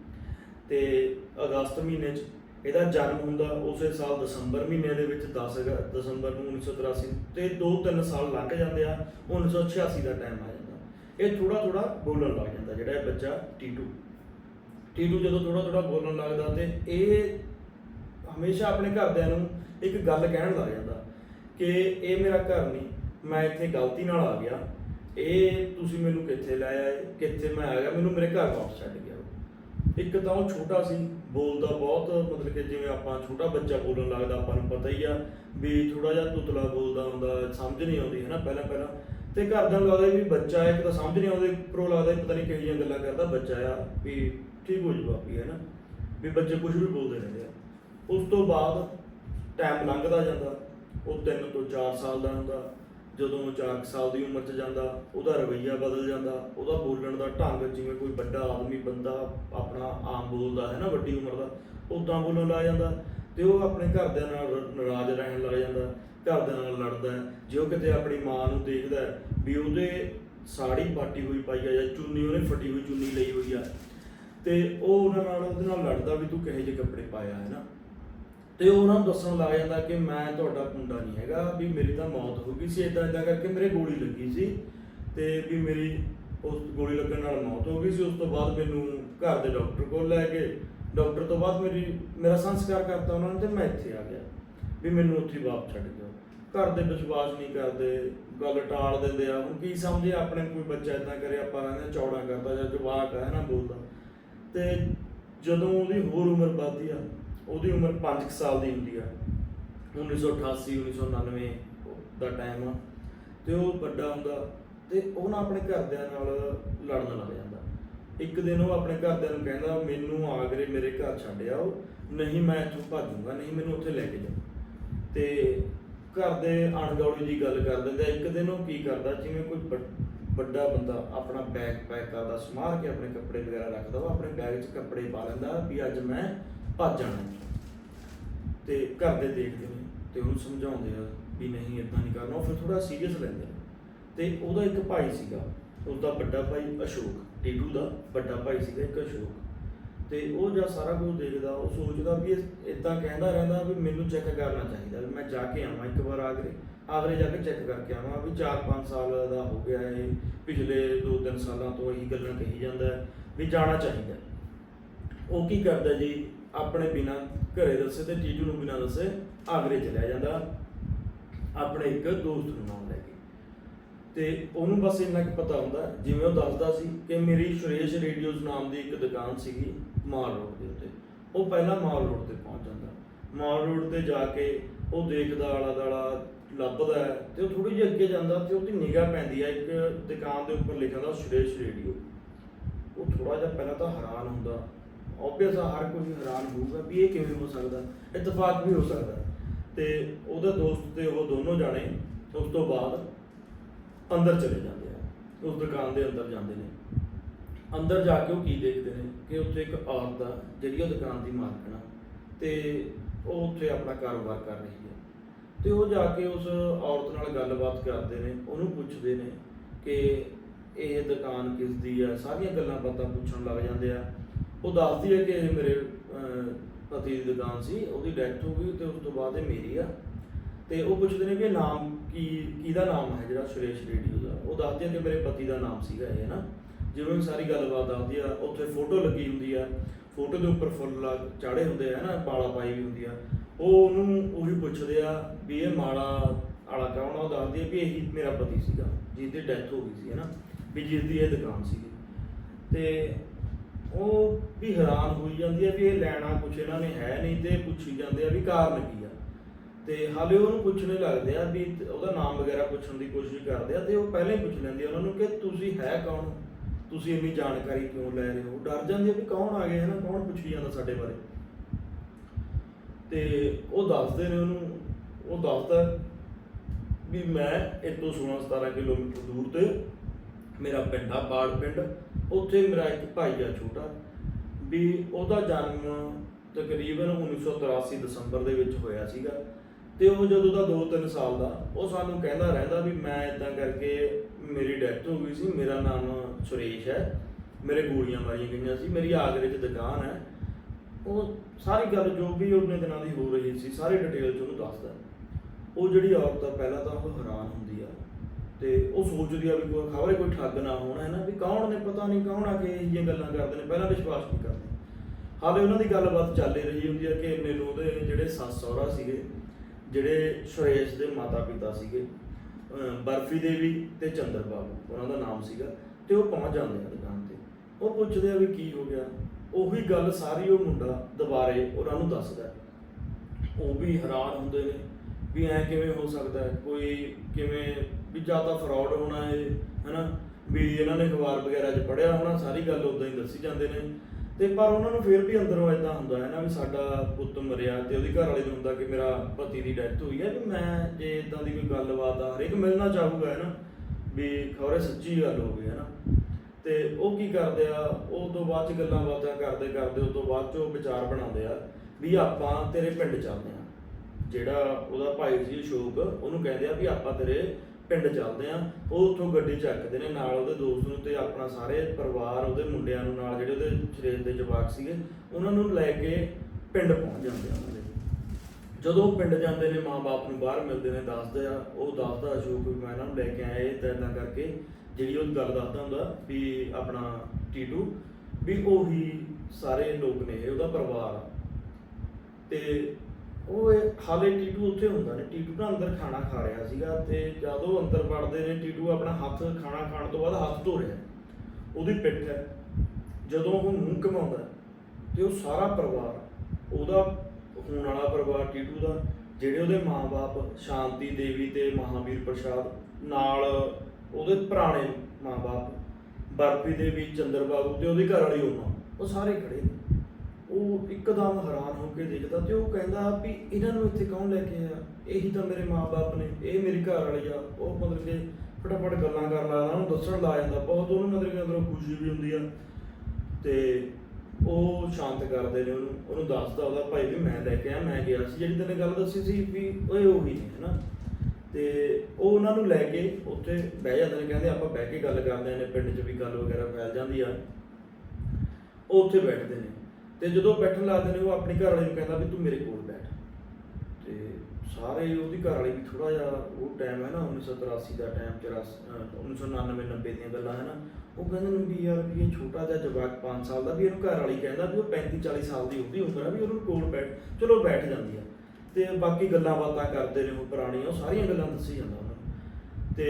ਤੇ ਅਗਸਤ ਮਹੀਨੇ 'ਚ ਇਹਦਾ ਜਨਮ ਹੁੰਦਾ, ਉਸੇ ਸਾਲ ਦਸੰਬਰ ਮਹੀਨੇ ਦੇ ਵਿੱਚ 10 ਅਗ- ਦਸੰਬਰ ਨੂੰ 1983 ਤੇ 2-3 ਸਾਲ ਲੱਗ ਜਾਂਦੇ ਆ 1986 ਦਾ ਟਾਈਮ ਆ ਜਾਂਦਾ। ਇਹ ਥੋੜਾ ਥੋੜਾ ਬੋਲਣ ਲੱਗ ਜਾਂਦਾ ਜਿਹੜਾ ਇਹ ਬੱਚਾ ਟੀਟੂ ਟੀਟੂ ਜਦੋਂ ਥੋੜਾ ਥੋੜਾ ਬੋਲਣ ਲੱਗਦਾ ਤੇ ਇਹ ਹਮੇਸ਼ਾ ਆਪਣੇ ਘਰਦਿਆਂ ਨੂੰ ਇੱਕ ਗੱਲ ਕਹਿਣ ਲੱਗ ਜਾਂਦਾ ਕਿ ਇਹ ਮੇਰਾ ਘਰ ਨਹੀਂ, ਮੈਂ ਇੱਥੇ ਗਲਤੀ ਨਾਲ ਆ ਗਿਆ। ਇਹ ਤੁਸੀਂ ਮੈਨੂੰ ਕਿੱਥੇ ਲਾਇਆ ਹੈ ਕਿੱਥੇ ਮੈਂ ਆ ਗਿਆ, ਮੈਨੂੰ ਮੇਰੇ ਘਰ ਵਾਪਸ ਛੱਡ ਗਿਆ ਇੱਕ ਤਾਂ ਉਹ ਛੋਟਾ ਸੀ, ਬੋਲਦਾ ਬਹੁਤ, ਮਤਲਬ ਕਿ ਜਿਵੇਂ ਆਪਾਂ ਛੋਟਾ ਬੱਚਾ ਬੋਲਣ ਲੱਗਦਾ, ਆਪਾਂ ਨੂੰ ਪਤਾ ਹੀ ਆ ਵੀ ਥੋੜਾ ਜਿਹਾ ਤੁਤਲਾ ਬੋਲਦਾ ਹੁੰਦਾ, ਸਮਝ ਨਹੀਂ ਆਉਂਦੀ ਹੈ ਨਾ ਪਹਿਲਾਂ ਪਹਿਲਾਂ ਤੇ ਘਰਦਿਆਂ ਨੂੰ ਲੱਗਦਾ ਵੀ ਬੱਚਾ ਇੱਕ ਤਾਂ ਸਮਝ ਨਹੀਂ ਆਉਂਦੀ ਪ੍ਰੋ ਲੱਗਦਾ ਪਤਾ ਨਹੀਂ ਕਿਹੋ ਜਿਹੀਆਂ ਗੱਲਾਂ ਕਰਦਾ ਬੱਚਾ ਆ, ਵੀ ਠੀਕ ਹੋ ਜੂਗਾ ਵੀ ਹੈ ਨਾ? ਵੀ ਬੱਚੇ ਕੁਝ ਵੀ ਬੋਲਦੇ ਰਹਿੰਦੇ ਆ। ਉਸ ਤੋਂ ਬਾਅਦ ਟਾਈਮ ਲੰਘਦਾ ਜਾਂਦਾ, ਉਹ 3 ਤੋਂ 4 ਸਾਲ ਦਾ ਹੁੰਦਾ, ਜਦੋਂ ਉਹ 4 ਸਾਲ ਦੀ ਉਮਰ 'ਚ ਜਾਂਦਾ, ਉਹਦਾ ਰਵੱਈਆ ਬਦਲ ਜਾਂਦਾ, ਉਹਦਾ ਬੋਲਣ ਦਾ ਢੰਗ, ਜਿਵੇਂ ਕੋਈ ਵੱਡਾ ਆਦਮੀ ਬੰਦਾ ਆਪਣਾ ਆਮ ਬੋਲਦਾ, ਹੈ ਨਾ, ਵੱਡੀ ਉਮਰ ਦਾ ਉਦਾਂ ਬੋਲਣ ਲੱਗ ਜਾਂਦਾ ਤੇ ਉਹ ਆਪਣੇ ਘਰਦਿਆਂ ਨਾਲ ਨਾਰਾਜ਼ ਰਹਿਣ ਲੱਗ ਜਾਂਦਾ। ਘਰ ਦੇ ਨਾਲ ਲੜਦਾ ਹੈ। ਜੇ ਉਹ ਕਿਤੇ ਆਪਣੀ ਮਾਂ ਨੂੰ ਦੇਖਦਾ ਹੈ ਵੀ ਉਹਦੇ ਸਾੜੀ ਪਾਟੀ ਹੋਈ ਪਾਈ ਆ ਜਾਂ ਚੁੰਨੀ ਉਹਨੇ ਫਟੀ ਹੋਈ, ਚੁੰਨੀ ਲਈ ਹੋਈ ਆ, ਤੇ ਉਹ ਉਹਨਾਂ ਨਾਲ ਉਹਦੇ ਨਾਲ ਲੜਦਾ ਵੀ ਤੂੰ ਕਿਹੋ ਜਿਹੇ ਕੱਪੜੇ ਪਾਇਆ ਹੈ ਨਾ ਤੇ ਉਹ ਉਹਨਾਂ ਨੂੰ ਦੱਸਣ ਲੱਗ ਜਾਂਦਾ ਕਿ ਮੈਂ ਤੁਹਾਡਾ ਕੁੰਡਾ ਨਹੀਂ ਹੈਗਾ, ਵੀ ਮੇਰੀ ਤਾਂ ਮੌਤ ਹੋ ਗਈ ਸੀ ਇਦਾਂ ਇਦਾਂ ਕਰਕੇ ਮੇਰੇ ਗੋਲੀ ਲੱਗੀ ਸੀ, ਤੇ ਵੀ ਮੇਰੀ ਉਸ ਗੋਲੀ ਲੱਗਣ ਨਾਲ ਮੌਤ ਹੋ ਗਈ ਸੀ ਉਸ ਤੋਂ ਬਾਅਦ ਮੈਨੂੰ ਘਰ ਦੇ ਡਾਕਟਰ ਕੋਲ ਲੈ ਕੇ ਡਾਕਟਰ ਤੋਂ ਬਾਅਦ ਮੇਰੀ, ਮੇਰਾ ਸੰਸਕਾਰ ਕਰਤਾ ਉਹਨਾਂ ਨੇ ਤੇ ਮੈਂ ਇੱਥੇ ਆ ਗਿਆ, ਵੀ ਮੈਨੂੰ ਉੱਥੇ ਵਾਪਸ ਛੱਡ ਗਿਆ ਘਰ ਦੇ ਵਿਸ਼ਵਾਸ ਨਹੀਂ ਕਰਦੇ, ਗੱਲ ਟਾਲ ਦਿੰਦੇ ਆ। ਹੁਣ ਕੀ ਸਮਝੇ ਆਪਣੇ ਕੋਈ ਬੱਚਾ ਇਦਾਂ ਕਰੇ, ਆਪਾਂ ਕਹਿੰਦੇ ਚੌੜਾ ਕਰਦਾ ਜਾਂ ਜਵਾਕ ਹੈ ਨਾ ਬੋਲਦਾ। ਤੇ ਜਦੋਂ ਉਹਦੀ ਹੋਰ ਉਮਰ ਵੱਧਦੀ ਆ, ਉਹਦੀ ਉਮਰ 5 ਸਾਲ ਦੀ ਹੁੰਦੀ ਆ 1988 1999 ਦਾ ਟਾਈਮ ਆ, ਤੇ ਉਹ ਵੱਡਾ ਹੁੰਦਾ, ਤੇ ਉਹ ਨਾ ਆਪਣੇ ਘਰਦਿਆਂ ਨਾਲ ਲੜਨ ਲੱਗ ਜਾਂਦਾ। ਇੱਕ ਦਿਨ ਉਹ ਆਪਣੇ ਘਰਦਿਆਂ ਨੂੰ ਕਹਿੰਦਾ, ਮੈਨੂੰ ਆਗਰੇ ਮੇਰੇ ਘਰ ਛੱਡ ਆਓ। ਨਹੀਂ ਮੈਂ ਇੱਥੋਂ ਭੱਜੂਗਾ ਨਹੀਂ ਮੈਨੂੰ ਉੱਥੇ ਲੈ ਕੇ ਜਾਓ। ਤੇ ਘਰ ਦੇ ਅਣਗੌਲੀ ਦੀ ਗੱਲ ਕਰ ਦਿੰਦੇ ਇੱਕ ਦਿਨ ਉਹ ਕੀ ਕਰਦਾ, ਜਿਵੇਂ ਕੋਈ ਵੱਡ- ਵੱਡਾ ਬੰਦਾ ਆਪਣਾ ਬੈਗ ਪੈਕ ਕਰਦਾ ਸਮਾਰ ਕੇ ਆਪਣੇ ਕੱਪੜੇ ਵਗੈਰਾ ਰੱਖਦਾ, ਉਹ ਆਪਣੇ ਬੈਗ 'ਚ ਕੱਪੜੇ ਪਾ ਲੈਂਦਾ ਵੀ ਅੱਜ ਮੈਂ ਭੱਜ ਜਾਣਾ। ਤੇ ਘਰ ਦੇ ਦੇਖਦੇ ਨੇ ਤੇ ਉਹਨੂੰ ਸਮਝਾਉਂਦੇ ਆ ਵੀ ਨਹੀਂ ਇਦਾਂ ਨਹੀਂ ਕਰਨਾ। ਉਹ ਫਿਰ ਥੋੜਾ ਸੀਰੀਅਸ ਲੈਂਦੇ ਆ ਤੇ ਉਹਦਾ ਇੱਕ ਭਾਈ ਸੀਗਾ, ਉਸਦਾ ਵੱਡਾ ਭਾਈ ਅਸ਼ੋਕ ਟੀਟੂ ਦਾ ਵੱਡਾ ਭਾਈ ਸੀਗਾ, ਇੱਕ ਅਸ਼ੋਕ। ਤੇ ਉਹ ਜਾਂ ਸਾਰਾ ਕੁਝ ਦੇਖਦਾ, ਉਹ ਸੋਚਦਾ ਵੀ ਇਦਾਂ ਕਹਿੰਦਾ ਰਹਿੰਦਾ ਵੀ ਮੈਨੂੰ ਚੈੱਕ ਕਰਨਾ ਚਾਹੀਦਾ ਵੀ ਮੈਂ ਜਾ ਕੇ ਆਵਾਂ ਇੱਕ ਵਾਰ ਆਗਰੇ ਆਗਰੇ ਜਾ ਕੇ ਚੈੱਕ ਕਰਕੇ ਆਵਾਂ ਵੀ 4-5 ਸਾਲ ਦਾ ਹੋ ਗਿਆ ਇਹ, ਪਿਛਲੇ 2-3 ਸਾਲਾਂ ਤੋਂ ਇਹੀ ਗੱਲਾਂ ਕਹੀ ਜਾਂਦਾ ਵੀ ਜਾਣਾ ਚਾਹੀਦਾ। ਉਹ ਕੀ ਕਰਦਾ ਜੀ? ਆਪਣੇ ਬਿਨਾ ਘਰੇ ਦੱਸੇ ਤੇ ਜੀਜੂ ਨੂੰ ਬਿਨਾ ਦੱਸੇ ਆਗਰੇ ਚਲਿਆ ਜਾਂਦਾ। ਆਪਣੇ ਇੱਕ ਦੋਸਤ ਨੂੰ ਨਾਲ ਲੈ ਕੇ। ਤੇ ਉਹਨੂੰ ਬਸ ਇੰਨਾ ਕੁ ਪਤਾ ਹੁੰਦਾ, ਜਿਵੇਂ ਉਹ ਦੱਸਦਾ ਸੀ ਕਿ ਮੇਰੀ ਸੁਰੇਸ਼ ਰੇਡੀਓਜ਼ ਨਾਮ ਦੀ ਇੱਕ ਦੁਕਾਨ ਸੀਗੀ ਮਾਲ ਰੋਡ ਦੇ ਉੱਤੇ। ਉਹ ਪਹਿਲਾਂ ਮਾਲ ਰੋਡ ਤੇ ਪਹੁੰਚ ਜਾਂਦਾ। ਮਾਲ ਰੋਡ ਤੇ ਜਾ ਕੇ ਉਹ ਦੇਖਦਾ, ਆਲਾ ਦਾਲਾ ਲੱਭਦਾ ਹੈ ਤੇ ਉਹ ਥੋੜੀ ਜਿਹੀ ਅੱਗੇ ਜਾਂਦਾ ਤੇ ਉਹਦੀ ਨਿਗਾਹ ਪੈਂਦੀ ਹੈ। ਇੱਕ ਦੁਕਾਨ ਦੇ ਉੱਪਰ ਲਿਖਿਆ ਹੁੰਦਾ ਸੁਰੇਸ਼ ਰੇਡੀਓ। ਉਹ ਥੋੜਾ ਜਿਹਾ ਪਹਿਲਾਂ ਤਾਂ ਹੈਰਾਨ ਹੁੰਦਾ। ਆਬਵੀਅਸ ਹਰ ਕੋਈ ਹੈਰਾਨ ਹੋਊਗਾ ਵੀ ਇਹ ਕਿਵੇਂ ਹੋ ਸਕਦਾ, ਇਤਫਾਕ ਵੀ ਹੋ ਸਕਦਾ। ਤੇ ਉਹਦਾ ਦੋਸਤ ਤੇ ਉਹ ਦੋਨੋਂ ਜਾਣੇ, ਉਸ ਤੋਂ ਬਾਅਦ ਅੰਦਰ ਚਲੇ ਜਾਂਦੇ ਆ। ਉਸ ਦੁਕਾਨ ਦੇ ਅੰਦਰ ਜਾਂਦੇ ਨੇ। ਅੰਦਰ ਜਾ ਕੇ ਉਹ ਕੀ ਦੇਖਦੇ ਨੇ ਕਿ ਉੱਥੇ ਇੱਕ ਔਰਤ ਆ ਜਿਹੜੀ ਉਹ ਦੁਕਾਨ ਦੀ ਮਾਲਕਣ ਆ ਤੇ ਉਹ ਉੱਥੇ ਆਪਣਾ ਕਾਰੋਬਾਰ ਕਰ ਰਹੀ ਹੈ ਤੇ ਉਹ ਜਾ ਕੇ ਉਸ ਔਰਤ ਨਾਲ ਗੱਲਬਾਤ ਕਰਦੇ ਨੇ, ਉਹਨੂੰ ਪੁੱਛਦੇ ਨੇ ਕਿ ਇਹ ਦੁਕਾਨ ਕਿਸ ਦੀ ਆ? ਸਾਰੀਆਂ ਗੱਲਾਂ ਬਾਤਾਂ ਪੁੱਛਣ ਲੱਗ ਜਾਂਦੇ ਆ। ਉਹ ਦੱਸਦੀ ਹੈ ਕਿ ਇਹ ਮੇਰੇ ਪਤੀ ਦੀ ਦੁਕਾਨ ਸੀ, ਉਹਦੀ ਡੈਥ ਹੋ ਗਈ ਤੇ ਉਸ ਤੋਂ ਬਾਅਦ ਇਹ ਮੇਰੀ ਆ। ਤੇ ਉਹ ਪੁੱਛਦੇ ਨੇ ਵੀ ਇਹ ਨਾਮ ਕੀ, ਕਿਹਦਾ ਨਾਮ ਹੈ ਜਿਹੜਾ ਸੁਰੇਸ਼ ਰੇਡੀਓ ਦਾ? ਉਹ ਦੱਸਦੇ ਆ ਕਿ ਮੇਰੇ ਪਤੀ ਦਾ ਨਾਮ ਸੀਗਾ ਇਹ ਨਾ ਜਿਵੇਂ ਉਹ ਸਾਰੀ ਗੱਲਬਾਤ ਦੱਸਦੀ ਆ, ਉੱਥੇ ਫੋਟੋ ਲੱਗੀ ਹੁੰਦੀ ਆ, ਫੋਟੋ ਦੇ ਉੱਪਰ ਫੁੱਲ ਚਾੜੇ ਹੁੰਦੇ ਆ ਨਾ ਪਾਲਾ ਪਾਈ ਵੀ ਹੁੰਦੀ ਆ। ਉਹ ਉਹਨੂੰ ਉਹੀ ਪੁੱਛਦੇ ਆ ਵੀ ਇਹ ਮਾਲਾ ਆਲਾ ਕੌਣ ਆ? ਉਹ ਦੱਸਦੀ ਆ ਵੀ ਇਹੀ ਮੇਰਾ ਪਤੀ ਸੀਗਾ, ਜਿਹਦੀ ਡੈਥ ਹੋ ਗਈ ਸੀ ਹੈ ਨਾ ਵੀ ਜਿਸ ਦੀ ਇਹ ਦੁਕਾਨ ਸੀਗੀ। ਤੇ ਉਹ ਵੀ ਹੈਰਾਨ ਹੋਈ ਜਾਂਦੀ ਹੈ ਵੀ ਇਹ ਲੈਣਾ ਕੁਛ ਇਹਨਾਂ ਨੇ ਹੈ ਨਹੀਂ ਤੇ ਪੁੱਛੀ ਜਾਂਦੇ ਆ ਵੀ ਕਾਰਨ ਕੀ ਆ। ਤੇ ਹਾਲੇ ਉਹਨੂੰ ਪੁੱਛਣੇ ਲੱਗਦੇ ਆ ਵੀ ਉਹਦਾ ਨਾਮ ਵਗੈਰਾ ਪੁੱਛਣ ਦੀ ਕੋਸ਼ਿਸ਼ ਕਰਦੇ ਆ ਤੇ ਉਹ ਪਹਿਲਾਂ ਹੀ ਪੁੱਛ ਲੈਂਦੀ ਆ ਉਹਨਾਂ ਨੂੰ ਕਿ ਤੁਸੀਂ ਹੈ ਕੌਣ? ਤੁਸੀਂ ਇੰਨੀ ਜਾਣਕਾਰੀ ਕਿਉਂ ਲੈ ਰਹੇ ਹੋ? ਡਰ ਜਾਂਦੇ ਆ ਵੀ ਕੌਣ ਆ ਗਏ ਹਨਾ ਕੌਣ ਪੁੱਛੀ ਜਾਂਦਾ ਸਾਡੇ ਬਾਰੇ? ਤੇ ਉਹ ਦੱਸਦੇ ਨੇ ਉਹਨੂੰ, ਉਹ ਦੱਸਦਾ ਵੀ ਮੈਂ ਇੱਥੋਂ 16 17 ਕਿਲੋਮੀਟਰ ਦੂਰ ਤੇ ਮੇਰਾ ਪਿੰਡ ਆ, ਬਾੜ ਪਿੰਡ। ਉੱਥੇ ਮੇਰਾ ਇੱਕ ਭਾਈ ਆ ਛੋਟਾ ਵੀ ਉਹਦਾ ਜਨਮ ਤਕਰੀਬਨ 1983 ਦਸੰਬਰ ਦੇ ਵਿੱਚ ਹੋਇਆ ਸੀਗਾ। ਤੇ ਉਹ ਜਦੋਂ ਦਾ 2-3 ਸਾਲ ਦਾ, ਉਹ ਸਾਨੂੰ ਕਹਿੰਦਾ ਰਹਿੰਦਾ ਵੀ ਮੈਂ ਇਦਾਂ ਕਰਕੇ ਮੇਰੀ ਡੈਥ ਹੋ ਗਈ ਸੀ, ਮੇਰਾ ਨਾਮ ਸੁਰੇਸ਼ ਹੈ, ਮੇਰੇ ਗੋਲੀਆਂ ਮਾਰੀਆਂ ਗਈਆਂ ਸੀ, ਮੇਰੀ ਆਗਰੇ 'ਚ ਦੁਕਾਨ ਹੈ। ਉਹ ਸਾਰੀ ਗੱਲ ਜੋ ਵੀ ਉਹਨੇ ਦਿਨਾਂ ਦੀ ਹੋ ਰਹੀ ਸੀ, ਸਾਰੀ ਡਿਟੇਲ 'ਚ ਉਹਨੂੰ ਦੱਸਦਾ। ਉਹ ਜਿਹੜੀ ਔਰਤ ਆ ਪਹਿਲਾਂ ਤਾਂ ਉਹ ਹੈਰਾਨ ਹੁੰਦੀ ਆ, ਤੇ ਉਹ ਸੋਚਦੀ ਆ ਵੀ ਕੋਈ ਖਬਰੇ, ਕੋਈ ਠੱਗ ਨਾ ਹੋਣਾ, ਹੈ ਨਾ, ਵੀ ਕੌਣ ਨੇ, ਪਤਾ ਨਹੀਂ ਕੌਣ ਆ ਕੇ ਇਹ ਜਿਹੀਆਂ ਗੱਲਾਂ ਕਰਦੇ ਨੇ, ਪਹਿਲਾਂ ਵਿਸ਼ਵਾਸ ਨਹੀਂ ਕਰਦੇ। ਹਾਲੇ ਉਹਨਾਂ ਦੀ ਗੱਲਬਾਤ ਚੱਲ ਹੀ ਰਹੀ ਹੁੰਦੀ ਆ ਕਿ ਇੰਨੇ ਨੂੰ ਉਹਦੇ ਜਿਹੜੇ ਸੱਸ ਸਹੁਰਾ ਸੀਗੇ ਜਿਹੜੇ ਸੁਰੇਸ਼ ਦੇ ਮਾਤਾ ਪਿਤਾ ਸੀਗੇ ਬਰਫੀ ਦੇਵੀ ਤੇ ਚੰਦਰ ਬਾਬੂ, ਉਹਨਾਂ ਦਾ ਨਾਮ ਸੀਗਾ, ਤੇ ਉਹ ਪਹੁੰਚ ਜਾਂਦੇ ਆ ਦੁਕਾਨ ਤੇ। ਉਹ ਪੁੱਛਦੇ ਆ ਵੀ ਕੀ ਹੋ ਗਿਆ? ਉਹੀ ਗੱਲ ਸਾਰੀ ਉਹ ਮੁੰਡਾ ਦੁਬਾਰੇ ਉਹਨਾਂ ਨੂੰ ਦੱਸਦਾ ਉਹ ਵੀ ਹੈਰਾਨ ਹੁੰਦੇ ਨੇ ਵੀ ਐ ਕਿਵੇਂ ਹੋ ਸਕਦਾ ਹੈ? ਕੋਈ ਕਿਵੇਂ ਵੀ ਜਾਂ ਤਾਂ ਫਰਾਡ ਹੋਣਾ ਹੈ ਹੈਨਾ? ਵੀ ਇਹਨਾਂ ਨੇ ਅਖਬਾਰ ਵਗੈਰਾ 'ਚ ਪੜਿਆ ਹੋਣਾ, ਸਾਰੀ ਗੱਲ ਉਦਾਂ ਹੀ ਦੱਸੀ ਜਾਂਦੇ ਨੇ। ਤੇ ਪਰ ਉਹਨਾਂ ਨੂੰ ਫਿਰ ਵੀ ਅੰਦਰੋਂ ਇਦਾਂ ਹੁੰਦਾ ਹੈ ਨਾ ਵੀ ਸਾਡਾ ਪੁੱਤ ਮਰਿਆ ਤੇ ਉਹਦੀ ਘਰ ਵਾਲੇ ਨੂੰ ਹੁੰਦਾ ਕਿ ਮੇਰਾ ਪਤੀ ਦੀ ਡੈਥ ਹੋਈ ਹੈ ਵੀ ਮੈਂ ਜੇ ਇਦਾਂ ਦੀ ਕੋਈ ਗੱਲਬਾਤ ਆ, ਹਰੇਕ ਮਿਲਣਾ ਚਾਹੂਗਾ ਹੈ ਨਾ, ਵੀ ਖਬਰੇ ਸੱਚੀ ਗੱਲ ਹੋਵੇ ਹੈ ਨਾ। ਤੇ ਉਹ ਕੀ ਕਰਦੇ ਆ, ਉਹ ਤੋਂ ਬਾਅਦ ਚ ਗੱਲਾਂ ਬਾਤਾਂ ਕਰਦੇ ਕਰਦੇ ਉਹ ਤੋਂ ਬਾਅਦ ਚ ਉਹ ਵਿਚਾਰ ਬਣਾਉਂਦੇ ਆ ਵੀ ਆਪਾਂ ਤੇਰੇ ਪਿੰਡ ਚੱਲਦੇ ਆ। ਜਿਹੜਾ ਉਹਦਾ ਭਾਈ ਸੀ ਅਸ਼ੋਕ, ਉਹਨੂੰ ਕਹਿੰਦੇ ਆ ਵੀ ਆਪਾਂ ਤੇਰੇ ਪਿੰਡ ਚੱਲਦੇ ਆ, ਉਹ ਉੱਥੋਂ ਗੱਡੀ ਚੱਕਦੇ ਨੇ ਨਾਲ ਉਹਦੇ ਦੋਸਤ ਨੂੰ ਤੇ ਆਪਣਾ ਸਾਰੇ ਪਰਿਵਾਰ, ਉਹਦੇ ਮੁੰਡਿਆਂ ਨੂੰ ਨਾਲ ਜਿਹੜੇ ਉਹਦੇ ਸ਼ਰੀਰ ਦੇ ਜਵਾਕ ਸੀਗੇ, ਉਹਨਾਂ ਨੂੰ ਲੈ ਕੇ ਪਿੰਡ ਪਹੁੰਚ ਜਾਂਦੇ ਆ ਉਹਨਾਂ ਦੇ ਜਦੋਂ ਉਹ ਪਿੰਡ ਜਾਂਦੇ ਨੇ, ਮਾਂ-ਬਾਪ ਨੂੰ ਬਾਹਰ ਮਿਲਦੇ ਨੇ, ਦੱਸਦੇ ਆ, ਉਹ ਦੱਸਦਾ ਅਸ਼ੋਕ ਵੀ ਮੈਂ ਇਹਨਾਂ ਨੂੰ ਲੈ ਕੇ ਆਇਆ ਇਹ ਤਾਂ ਏਦਾਂ ਕਰਕੇ ਜਿਹੜੀ ਉਹ ਗੱਲ ਦੱਸਦਾ ਹੁੰਦਾ ਵੀ ਆਪਣਾ ਟੀਟੂ ਵੀ ਉਹੀ ਸਾਰੇ ਲੋਕ ਨੇ, ਇਹ ਉਹਦਾ ਪਰਿਵਾਰ ਆ। ਤੇ ਉਹ ਹਾਲੇ ਟੀਟੂ ਉੱਥੇ ਹੁੰਦਾ ਨੇ। ਟੀਟੂ ਨਾ ਅੰਦਰ ਖਾਣਾ ਖਾ ਰਿਹਾ ਸੀਗਾ ਤੇ ਜਦੋਂ ਅੰਦਰ ਵੜਦੇ ਨੇ, ਟੀਟੂ ਆਪਣਾ ਹੱਥ ਖਾਣਾ ਖਾਣ ਤੋਂ ਬਾਅਦ ਹੱਥ ਧੋ ਰਿਹਾ। ਉਹਦੀ ਪਿੱਠ ਹੈ। ਜਦੋਂ ਉਹ ਮੂੰਹ ਘਮਾਉਂਦਾ ਤੇ ਉਹ ਸਾਰਾ ਪਰਿਵਾਰ, ਉਹਦਾ ਹੋਣ ਵਾਲਾ ਪਰਿਵਾਰ ਟੀਟੂ ਦਾ, ਜਿਹੜੇ ਉਹਦੇ ਮਾਂ-ਬਾਪ ਸ਼ਾਂਤੀ ਦੇਵੀ ਤੇ ਮਹਾਵੀਰ ਪ੍ਰਸਾਦ, ਨਾਲ ਉਹਦੇ ਪੁਰਾਣੇ ਮਾਂ-ਬਾਪ, ਬਰਫੀ ਦੇਵੀ, ਚੰਦਰ ਬਾਬੂ ਤੇ ਉਹਦੀ ਘਰ ਵਾਲੀ ਉਹਨਾਂ ਉਹ ਸਾਰੇ ਖੜੇ ਨੇ। ਉਹ ਇੱਕਦਮ ਹੈਰਾਨ ਹੋ ਕੇ ਦੇਖਦਾ ਤੇ ਉਹ ਕਹਿੰਦਾ ਵੀ ਇਹਨਾਂ ਨੂੰ ਇੱਥੇ ਕੌਣ ਲੈ ਕੇ ਆਇਆ? ਇਹੀ ਤਾਂ ਮੇਰੇ ਮਾਪੇ ਨੇ, ਇਹ ਮੇਰੇ ਘਰ ਵਾਲੀ ਆ। ਉਹ ਮਤਲਬ ਕਿ ਫਟਾਫਟ ਗੱਲਾਂ ਕਰਨ ਲੱਗਦਾ ਉਹਨੂੰ ਦੱਸਣ ਲੱਗ ਜਾਂਦਾ। ਬਹੁਤ ਉਹਨੂੰ ਮਤਲਬ ਕਿ ਅੰਦਰੋਂ ਖੁਸ਼ੀ ਵੀ ਹੁੰਦੀ ਆ ਤੇ ਉਹ ਸ਼ਾਂਤ ਕਰਦੇ ਨੇ ਉਹਨੂੰ। ਉਹਨੂੰ ਦੱਸਦਾ ਉਹਦਾ, ਭਾਈ ਵੀ ਮੈਂ ਲੈ ਕੇ ਆਇਆ, ਮੈਂ ਗਿਆ ਸੀ। ਜਿਹੜੀ ਤੈਨੂੰ ਗੱਲ ਦੱਸੀ ਸੀ ਵੀ ਓਏ ਉਹੀ ਨੇ, ਹਨਾ? ਤੇ ਉਹ ਉਹਨਾਂ ਨੂੰ ਲੈ ਕੇ ਉੱਥੇ ਬਹਿ ਜਾਂਦੇ ਨੇ, ਕਹਿੰਦੇ ਆਪਾਂ ਬਹਿ ਕੇ ਗੱਲ ਕਰਦੇ ਨੇ ਪਿੰਡ 'ਚ ਵੀ ਗੱਲ ਵਗੈਰਾ ਫੈਲ ਜਾਂਦੀ ਆ। ਉਹ ਉੱਥੇ ਬੈਠਦੇ ਨੇ। ਤੇ ਜਦੋਂ ਬੈਠਣ ਲੱਗਦੇ ਨੇ, ਉਹ ਆਪਣੀ ਘਰ ਵਾਲੀ ਨੂੰ ਕਹਿੰਦਾ ਵੀ ਤੂੰ ਮੇਰੇ ਕੋਲ ਬੈਠ। ਤੇ ਸਾਰੇ ਉਹਦੀ ਘਰ ਵਾਲੀ ਵੀ ਥੋੜਾ ਜਿਹਾ, ਉਹ ਟਾਈਮ ਹੈ ਨਾ 1983 ਦਾ ਟਾਈਮ 1999 90 ਦੀਆਂ ਗੱਲਾਂ ਹੈ ਨਾ, ਉਹ ਕਹਿੰਦੇ ਨੇ ਵੀ ਯਾਰ ਵੀ ਇਹ ਛੋਟਾ ਜਿਹਾ ਜਵਾਕ 5 ਸਾਲ ਦਾ ਵੀ ਇਹਨੂੰ ਘਰ ਵਾਲੀ ਕਹਿੰਦਾ ਵੀ ਉਹ 35 40 ਸਾਲ ਦੀ ਉਹਦੀ ਉਮਰ ਆ ਵੀ ਉਹਨੂੰ ਕੋਲ ਬੈਠ, ਚਲੋ ਬੈਠ ਜਾਂਦੀ ਆ ਤੇ ਬਾਕੀ ਗੱਲਾਂ ਬਾਤਾਂ ਕਰਦੇ ਨੇ ਉਹ ਪੁਰਾਣੀਆਂ, ਉਹ ਸਾਰੀਆਂ ਗੱਲਾਂ ਦੱਸੀ ਜਾਂਦਾ ਉਹਨਾਂ ਨੂੰ। ਤੇ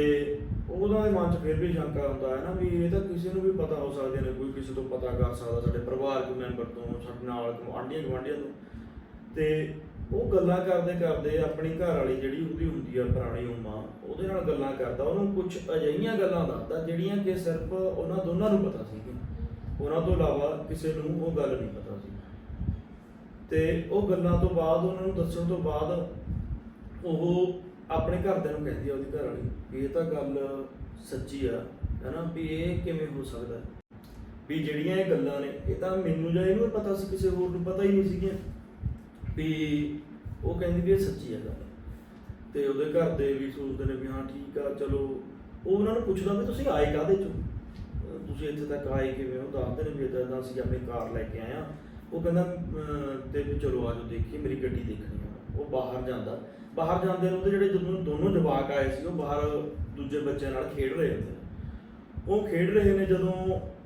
ਉਹਨਾਂ ਦੇ ਮਨ 'ਚ ਫਿਰ ਵੀ ਸ਼ੰਕਾ ਹੁੰਦਾ ਹੈ ਨਾ ਵੀ ਇਹ ਤਾਂ ਕਿਸੇ ਨੂੰ ਵੀ ਪਤਾ ਹੋ ਸਕਦੇ ਨੇ, ਕੋਈ ਕਿਸੇ ਤੋਂ ਪਤਾ ਕਰ ਸਕਦਾ, ਸਾਡੇ ਪਰਿਵਾਰਕ ਮੈਂਬਰ ਤੋਂ, ਸਾਡੇ ਨਾਲ ਆਂਢੀਆਂ ਗੁਆਂਢੀਆਂ ਤੋਂ। ਤੇ ਉਹ ਗੱਲਾਂ ਕਰਦੇ ਕਰਦੇ ਆਪਣੀ ਘਰ ਵਾਲੀ ਜਿਹੜੀ ਉਹਦੀ ਹੁੰਦੀ ਆ ਪੁਰਾਣੀ ਉਮਾ, ਉਹਦੇ ਨਾਲ ਗੱਲਾਂ ਕਰਦਾ, ਉਹਨੂੰ ਕੁਝ ਅਜਿਹੀਆਂ ਗੱਲਾਂ ਦੱਸਦਾ, ਜਿਹੜੀਆਂ ਕਿ ਸਿਰਫ ਉਹਨਾਂ ਦੋਨਾਂ ਨੂੰ ਪਤਾ ਸੀ ਉਹਨਾਂ ਤੋਂ ਇਲਾਵਾ ਕਿਸੇ ਨੂੰ ਉਹ ਗੱਲ ਨਹੀਂ ਪਤਾ ਸੀ। ਤੇ ਉਹ ਗੱਲਾਂ ਤੋਂ ਬਾਅਦ, ਉਹਨਾਂ ਨੂੰ ਦੱਸਣ ਤੋਂ ਬਾਅਦ ਉਹ ਆਪਣੇ ਘਰਦਿਆਂ ਨੂੰ ਕਹਿੰਦੀ ਆ ਉਹਦੀ ਘਰ ਵਾਲੀ ਵੀ ਇਹ ਤਾਂ ਗੱਲ ਸੱਚੀ ਆ, ਹੈਨਾ, ਵੀ ਇਹ ਕਿਵੇਂ ਹੋ ਸਕਦਾ ਵੀ ਜਿਹੜੀਆਂ ਇਹ ਗੱਲਾਂ ਨੇ, ਇਹ ਤਾਂ ਮੈਨੂੰ ਜਾਂ ਇਹਨੂੰ ਪਤਾ ਸੀ, ਕਿਸੇ ਹੋਰ ਨੂੰ ਪਤਾ ਹੀ ਨਹੀਂ ਸੀਗੀਆਂ। ਵੀ ਉਹ ਕਹਿੰਦੀ ਵੀ ਇਹ ਸੱਚੀ ਆ ਗੱਲ। ਤੇ ਉਹਦੇ ਘਰ ਦੇ ਵੀ ਸੋਚਦੇ ਨੇ ਵੀ ਹਾਂ, ਠੀਕ ਆ, ਚਲੋ। ਉਹ ਉਹਨਾਂ ਨੂੰ ਪੁੱਛਦਾ ਵੀ ਤੁਸੀਂ ਆਏ ਕਾਹਦੇ ਚੋਂ? ਤੁਸੀਂ ਇੱਥੇ ਤੱਕ ਆਏ ਕਿਵੇਂ ਹੋ? ਦੱਸਦੇ ਨੇ ਵੀ ਇਦਾਂ ਦਾ ਅਸੀਂ ਆਪਣੀ ਕਾਰ ਲੈ ਕੇ ਆਏ ਆ ਉਹ ਕਹਿੰਦਾ ਤੇ ਵੀ ਚਲੋ ਆਜੋ ਦੇਖੀਏ, ਮੇਰੀ ਗੱਡੀ ਦੇਖਣੀ ਆ। ਉਹ ਬਾਹਰ ਜਾਂਦਾ। ਬਾਹਰ ਜਾਂਦੇ ਨੂੰ ਉਹਦੇ ਜਿਹੜੇ ਜਦੋਂ ਦੋਨੋਂ ਜਵਾਕ ਆਏ ਸੀ ਉਹ ਬਾਹਰ ਦੂਜੇ ਬੱਚਿਆਂ ਨਾਲ ਖੇਡ ਰਹੇ ਹੁੰਦੇ ਉਹ ਖੇਡ ਰਹੇ ਨੇ ਜਦੋਂ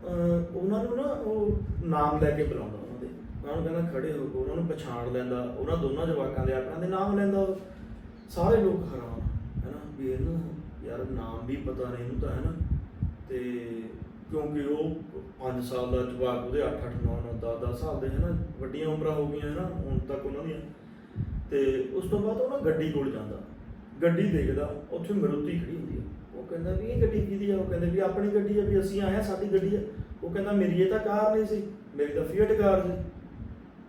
ਉਹਨਾਂ ਨੂੰ ਨਾ ਉਹ ਨਾਮ ਲੈ ਕੇ ਬੁਲਾਉਂਦਾ ਉਹਨਾਂ ਦੇ। ਉਹਨਾਂ ਨੂੰ ਕਹਿੰਦਾ ਖੜੇ ਹੋ ਜਾਓ, ਉਹਨਾਂ ਨੂੰ ਪਛਾਣ ਲੈਂਦਾ ਉਹਨਾਂ ਦੋਨਾਂ ਜਵਾਕਾਂ ਦੇ ਆਪਣਾ ਦੇ ਨਾਮ ਲੈਂਦਾ ਉਹ। ਸਾਰੇ ਲੋਕ ਹੈਰਾਨ ਹੈਨਾ ਵੀ ਇਹਨੂੰ ਯਾਰ ਨਾਮ ਵੀ ਪਤਾ ਨਹੀਂ ਇਹਨੂੰ ਤਾਂ ਹੈਨਾ। ਤੇ ਕਿਉਂਕਿ ਉਹ 5 ਸਾਲ ਦਾ ਜਵਾਕ ਉਹਦੇ 8 8 9 9 10 10 ਸਾਲ ਦੇ ਹੈਨਾ ਵੱਡੀਆਂ ਉਮਰਾਂ ਹੋ ਗਈਆਂ ਹੈਨਾ ਹੁਣ ਤੱਕ ਉਹਨਾਂ ਦੀਆਂ। ਤੇ ਉਸ ਤੋਂ ਬਾਅਦ ਉਹ ਨਾ ਗੱਡੀ ਕੋਲ ਜਾਂਦਾ। ਗੱਡੀ ਦੇਖਦਾ, ਉੱਥੇ ਮਰੂਤੀ ਖੜੀ ਹੁੰਦੀ ਹੈ ਉਹ ਕਹਿੰਦਾ ਵੀ ਇਹ ਗੱਡੀ ਕਿਹਦੀ ਆ? ਉਹ ਕਹਿੰਦੇ ਵੀ ਆਪਣੀ ਗੱਡੀ ਆ, ਵੀ ਅਸੀਂ ਆਏ ਆ ਸਾਡੀ ਗੱਡੀ ਆ। ਉਹ ਕਹਿੰਦਾ, ਮੇਰੀ ਇਹ ਤਾਂ ਕਾਰ ਨਹੀਂ ਸੀ, ਮੇਰੀ ਤਾਂ ਫੀਟ ਕਾਰ ਸੀ।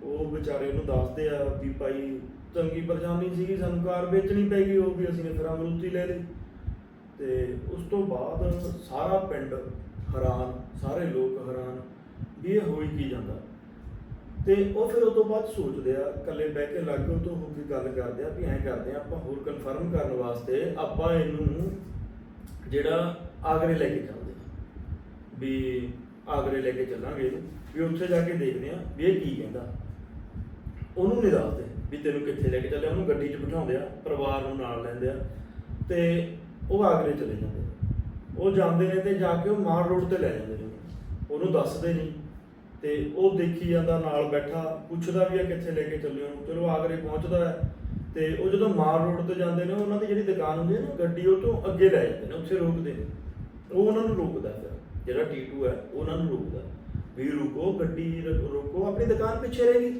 ਉਹ ਵਿਚਾਰੇ ਨੂੰ ਦੱਸਦੇ ਆ ਵੀ ਭਾਈ ਚੰਗੀ ਪਰੇਸ਼ਾਨੀ ਸੀਗੀ, ਸਾਨੂੰ ਕਾਰ ਵੇਚਣੀ ਪੈ ਗਈ, ਉਹ ਵੀ ਅਸੀਂ ਨੇ ਫਿਰ ਅਮਰੂਤੀ ਲੈ ਲਈ। ਤੇ ਉਸ ਤੋਂ ਬਾਅਦ ਸਾਰਾ ਪਿੰਡ ਹੈਰਾਨ, ਸਾਰੇ ਲੋਕ ਹੈਰਾਨ ਵੀ ਇਹ ਹੋਈ ਕੀ ਜਾਂਦਾ। ਤੇ ਉਹ ਫਿਰ ਉਹ ਤੋਂ ਬਾਅਦ ਸੋਚਦੇ ਆ, ਇਕੱਲੇ ਬਹਿ ਕੇ ਲਾਗੋ ਤੋਂ ਹੋ ਕੇ ਗੱਲ ਕਰਦੇ ਆ, ਵੀ ਐਂ ਕਰਦੇ ਆ, ਆਪਾਂ ਹੋਰ ਕਨਫਰਮ ਕਰਨ ਵਾਸਤੇ ਆਪਾਂ ਇਹਨੂੰ ਜਿਹੜਾ ਆਗਰੇ ਲੈ ਕੇ ਚੱਲਦੇ ਆ। ਵੀ ਆਗਰੇ ਲੈ ਕੇ ਚੱਲਾਂਗੇ ਵੀ ਉੱਥੇ ਜਾ ਕੇ ਦੇਖਦੇ ਆ ਵੀ ਇਹ ਕੀ ਕਹਿੰਦਾ। ਉਹਨੂੰ ਨਹੀਂ ਦੱਸਦੇ ਵੀ ਤੈਨੂੰ ਕਿੱਥੇ ਲੈ ਕੇ ਚੱਲਿਆ, ਉਹਨੂੰ ਗੱਡੀ 'ਚ ਬਿਠਾਉਂਦੇ ਆ, ਪਰਿਵਾਰ ਨੂੰ ਨਾਲ ਲੈਂਦੇ ਆ, ਤੇ ਉਹ ਆਗਰੇ ਚਲੇ ਜਾਂਦੇ ਉਹ ਜਾਂਦੇ ਨੇ ਤੇ ਜਾ ਕੇ ਉਹ ਮਾਰ ਰੋਡ ਤੇ ਲੈ ਜਾਂਦੇ ਨੇ। ਉਹਨੂੰ ਦੱਸਦੇ ਨਹੀਂ। ਤੇ ਉਹ ਦੇਖੀ ਜਾਂਦਾ, ਨਾਲ ਬੈਠਾ, ਪੁੱਛਦਾ ਵੀ ਆ ਕਿੱਥੇ ਲੈ ਕੇ ਚੱਲੇ ਹੋ। ਚਲੋ ਆਗਰੇ ਪਹੁੰਚਦਾ ਹੈ ਤੇ ਉਹ ਜਦੋਂ ਮਾਰ ਰੋਡ ਤੇ ਜਾਂਦੇ ਨੇ, ਉਹਨਾਂ ਦੀ ਜਿਹੜੀ ਦੁਕਾਨ ਹੁੰਦੀ ਹੈ ਨਾ, ਗੱਡੀ ਉਹ ਤੋਂ ਅੱਗੇ ਲੈ ਜਾਂਦੇ ਨੇ, ਉੱਥੇ ਰੋਕਦੇ ਨੇ। ਉਹ ਉਹਨਾਂ ਨੂੰ ਰੋਕਦਾ ਫਿਰ। ਜਿਹੜਾ ਟੀਟੂ ਹੈ ਉਹਨਾਂ ਨੂੰ ਰੋਕਦਾ ਵੀ ਰੁਕੋ, ਗੱਡੀ ਰੋਕੋ, ਆਪਣੀ ਦੁਕਾਨ ਪਿੱਛੇ ਰਹੇਗੀ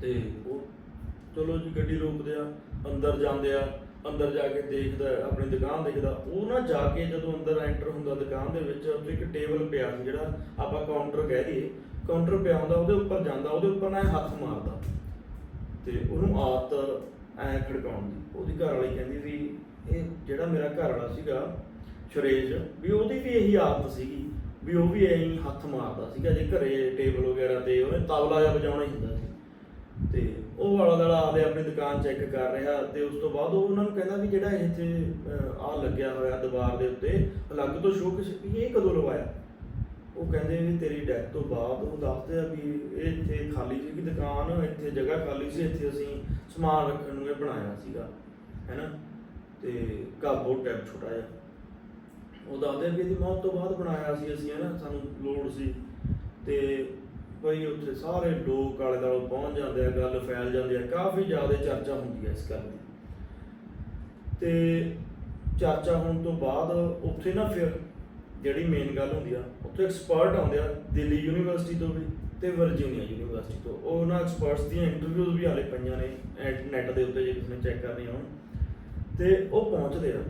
ਤੇ ਉਹ, ਚਲੋ ਜੀ, ਗੱਡੀ ਰੋਕਦੇ ਆ, ਅੰਦਰ ਜਾਂਦੇ ਆ। ਅੰਦਰ ਜਾ ਕੇ ਦੇਖਦਾ ਆਪਣੀ ਦੁਕਾਨ ਦੇਖਦਾ ਉਹ ਨਾ ਜਾ ਕੇ ਜਦੋਂ ਅੰਦਰ ਐਂਟਰ ਹੁੰਦਾ ਦੁਕਾਨ ਦੇ ਵਿੱਚ, ਉੱਥੇ ਇੱਕ ਟੇਬਲ ਪਿਆ ਸੀ ਜਿਹੜਾ ਆਪਾਂ ਕਾਊਂਟਰ ਕਹਿ ਦਈਏ। ਕਾਊਂਟਰ ਪਿਆ ਹੁੰਦਾ, ਉਹਦੇ ਉੱਪਰ ਜਾਂਦਾ, ਉਹਦੇ ਉੱਪਰ ਨਾ ਹੱਥ ਮਾਰਦਾ। ਤੇ ਉਹਨੂੰ ਆਦਤ ਐ ਖੜਕਾਉਣ ਦੀ। ਉਹਦੀ ਘਰ ਵਾਲੀ ਕਹਿੰਦੀ ਵੀ, ਇਹ ਜਿਹੜਾ ਮੇਰਾ ਘਰ ਵਾਲਾ ਸੀਗਾ, ਸੁਰੇਸ਼, ਵੀ ਉਹਦੀ ਵੀ ਇਹੀ ਆਦਤ ਸੀਗੀ, ਵੀ ਉਹ ਵੀ ਐਂ ਹੱਥ ਮਾਰਦਾ ਸੀਗਾ। ਜੇ ਘਰੇ ਟੇਬਲ ਵਗੈਰਾ ਤੇ ਉਹਨੇ ਤਬਲਾ ਜਿਹਾ ਵਜਾਉਣਾ ਹੀ ਹੁੰਦਾ ਸੀ। ਤੇ ਉਹ ਵਾਲਾ ਦੜਾ ਆਪਦੇ ਆਪਣੀ ਦੁਕਾਨ ਚੈੱਕ ਕਰ ਰਿਹਾ ਤੇ ਉਸ ਤੋਂ ਬਾਅਦ ਉਹ ਉਹਨਾਂ ਨੂੰ ਕਹਿੰਦਾ ਵੀ ਜਿਹੜਾ ਇੱਥੇ ਆ ਲੱਗਿਆ ਹੋਇਆ ਦੀਵਾਰ ਦੇ ਉੱਤੇ, ਅਲੱਗ ਤੋਂ ਸ਼ੋਅ ਕਿਸ, ਵੀ ਇਹ ਕਦੋਂ ਲਵਾਇਆ? ਉਹ ਕਹਿੰਦੇ ਵੀ ਤੇਰੀ ਡੈਥ ਤੋਂ ਬਾਅਦ ਉਹ ਦੱਸਦੇ ਆ ਵੀ ਇਹ ਇੱਥੇ ਖਾਲੀ ਸੀਗੀ ਦੁਕਾਨ, ਇੱਥੇ ਜਗ੍ਹਾ ਖਾਲੀ ਸੀ, ਇੱਥੇ ਅਸੀਂ ਸਮਾਨ ਰੱਖਣ ਨੂੰ ਇਹ ਬਣਾਇਆ ਸੀਗਾ, ਹੈਨਾ? ਤੇ ਘਰ ਬਹੁਤ ਟੈਪ ਛੋਟਾ ਜਿਹਾ। ਉਹ ਦੱਸਦੇ ਆ ਵੀ ਇਹਦੀ ਮੌਤ ਤੋਂ ਬਾਅਦ ਬਣਾਇਆ ਸੀ ਅਸੀਂ, ਹੈਨਾ? ਸਾਨੂੰ ਲੋੜ ਸੀ। ਤੇ ਬਈ ਉੱਥੇ ਸਾਰੇ ਲੋਕ ਆਲੇ ਦੁਆਲੇ ਪਹੁੰਚ ਜਾਂਦੇ ਆ, ਗੱਲ ਫੈਲ ਜਾਂਦੀ ਆ, ਕਾਫੀ ਜ਼ਿਆਦਾ ਚਰਚਾ ਹੁੰਦੀ ਹੈ ਇਸ ਗੱਲ ਦੀ। ਤੇ ਚਰਚਾ ਹੋਣ ਤੋਂ ਬਾਅਦ ਉੱਥੇ ਨਾ ਫਿਰ ਜਿਹੜੀ ਮੇਨ ਗੱਲ ਹੁੰਦੀ ਆ, ਉੱਥੇ ਐਕਸਪਰਟ ਆਉਂਦੇ ਆ, ਦਿੱਲੀ ਯੂਨੀਵਰਸਿਟੀ ਤੋਂ ਵੀ ਤੇ ਵਰਜੀਨੀਆ ਯੂਨੀਵਰਸਿਟੀ ਤੋਂ। ਉਹ ਉਹਨਾਂ ਐਕਸਪਰਟਸ ਦੀਆਂ ਇੰਟਰਵਿਊਜ਼ ਵੀ ਹਾਲੇ ਪਈਆਂ ਨੇ ਨੈਟ ਦੇ ਉੱਤੇ ਜੇ ਕਿਸੇ ਨੇ ਚੈੱਕ ਕਰਨੀ ਹੋਣ। ਤੇ ਉਹ ਪਹੁੰਚਦੇ ਆ।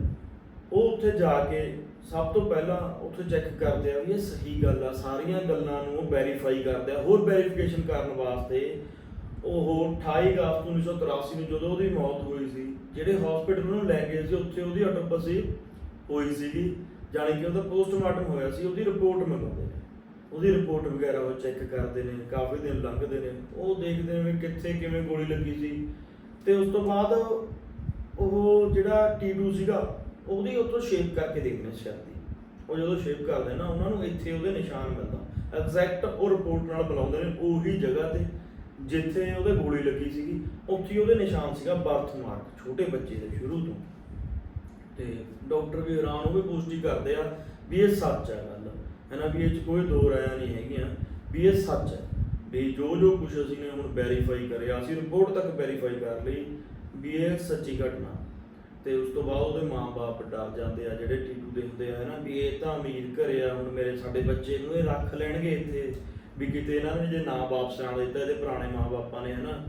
ਉਹ ਉੱਥੇ ਜਾ ਕੇ ਸਭ ਤੋਂ ਪਹਿਲਾਂ ਉੱਥੇ ਚੈੱਕ ਕਰਦੇ ਆ ਵੀ ਇਹ ਸਹੀ ਗੱਲ ਆ, ਸਾਰੀਆਂ ਗੱਲਾਂ ਨੂੰ ਵੈਰੀਫਾਈ ਕਰਦੇ ਆ। ਹੋਰ ਵੈਰੀਫਿਕੇਸ਼ਨ ਕਰਨ ਵਾਸਤੇ ਉਹ 28 ਅਗਸਤ 1983 ਨੂੰ ਜਦੋਂ ਉਹਦੀ ਮੌਤ ਹੋਈ ਸੀ, ਜਿਹੜੇ ਹਸਪੀਟਲ ਨੂੰ ਲੈ ਗਏ ਸੀ, ਉੱਥੇ ਉਹਦੀ ਅਟੋਪਸੀ ਹੋਈ ਸੀਗੀ, ਜਾਣੀ ਕਿ ਉਹਦਾ ਪੋਸਟਮਾਰਟਮ ਹੋਇਆ ਸੀ, ਉਹਦੀ ਰਿਪੋਰਟ ਮੰਗਾਉਂਦੇ ਨੇ। ਉਹਦੀ ਰਿਪੋਰਟ ਵਗੈਰਾ ਉਹ ਚੈੱਕ ਕਰਦੇ ਨੇ, ਕਾਫੀ ਦਿਨ ਲੰਘਦੇ ਨੇ। ਉਹ ਦੇਖਦੇ ਨੇ ਵੀ ਕਿੱਥੇ ਕਿਵੇਂ ਗੋਲੀ ਲੱਗੀ ਸੀ। ਤੇ ਉਸ ਤੋਂ ਬਾਅਦ ਉਹ ਜਿਹੜਾ ਟੀਟੂ ਸੀਗਾ ਉਹਦੀ ਉੱਥੋਂ ਸ਼ੇਪ ਕਰਕੇ ਦੇਖਦੇ ਸਿਰ ਦੀ ਉਹ ਜਦੋਂ ਸ਼ੇਪ ਕਰਦੇ ਨਾ, ਉਹਨਾਂ ਨੂੰ ਇੱਥੇ ਉਹਦੇ ਨਿਸ਼ਾਨ ਮਿਲਦਾ। ਐਗਜ਼ੈਕਟ ਉਹ ਰਿਪੋਰਟ ਨਾਲ ਬੁਲਾਉਂਦੇ ਨੇ ਉਹੀ ਜਗ੍ਹਾ ਤੇ, ਜਿੱਥੇ ਉਹਦੇ ਗੋਲੀ ਲੱਗੀ ਸੀਗੀ, ਉੱਥੇ ਉਹਦੇ ਨਿਸ਼ਾਨ ਸੀਗਾ ਬਰਥ ਮਾਰਕ ਛੋਟੇ ਬੱਚੇ ਦੇ ਸ਼ੁਰੂ ਤੋਂ। ਤੇ ਡਾਕਟਰ ਵੀ ਹੈਰਾਨ, ਉਹ ਵੀ ਪੁਸ਼ਟੀ ਕਰਦੇ ਆ ਵੀ ਇਹ ਸੱਚ ਹੈ ਗੱਲ। ਹੈਨਾ ਵੀ ਇਹ ਚ ਕੋਈ ਦੋ ਰਾਇਆਂ ਨਹੀਂ ਹੈਗੀਆਂ, ਵੀ ਇਹ ਸੱਚ ਹੈ ਵੀ ਜੋ ਜੋ ਕੁਝ ਅਸੀਂ ਨੇ ਹੁਣ ਵੈਰੀਫਾਈ ਕਰਿਆ, ਅਸੀਂ ਰਿਪੋਰਟ ਤੱਕ ਵੈਰੀਫਾਈ ਕਰ ਲਈ ਵੀ ਇਹ ਸੱਚੀ ਘਟਨਾ। ਤੇ ਉਸ ਤੋਂ ਬਾਅਦ ਉਹਦੇ ਮਾਪੇ ਡਰ ਜਾਂਦੇ ਆ, ਜਿਹੜੇ ਟੀਟੂ ਦੇ ਹੁੰਦੇ ਆ ਨਾ ਵੀ ਇਹ ਤਾਂ ਅਮੀਰ ਘਰੇ ਆ, ਹੁਣ ਮੇਰੇ, ਸਾਡੇ ਬੱਚੇ ਨੂੰ ਇਹ ਰੱਖ ਲੈਣਗੇ ਇੱਥੇ, ਵੀ ਕਿਤੇ ਇਹਨਾਂ ਨੇ ਜੇ ਨਾ ਵਾਪਸ ਆਣ ਦਿੱਤਾ ਇਹਦੇ ਪੁਰਾਣੇ ਮਾਪੇ ਨੇ, ਹਨਾ।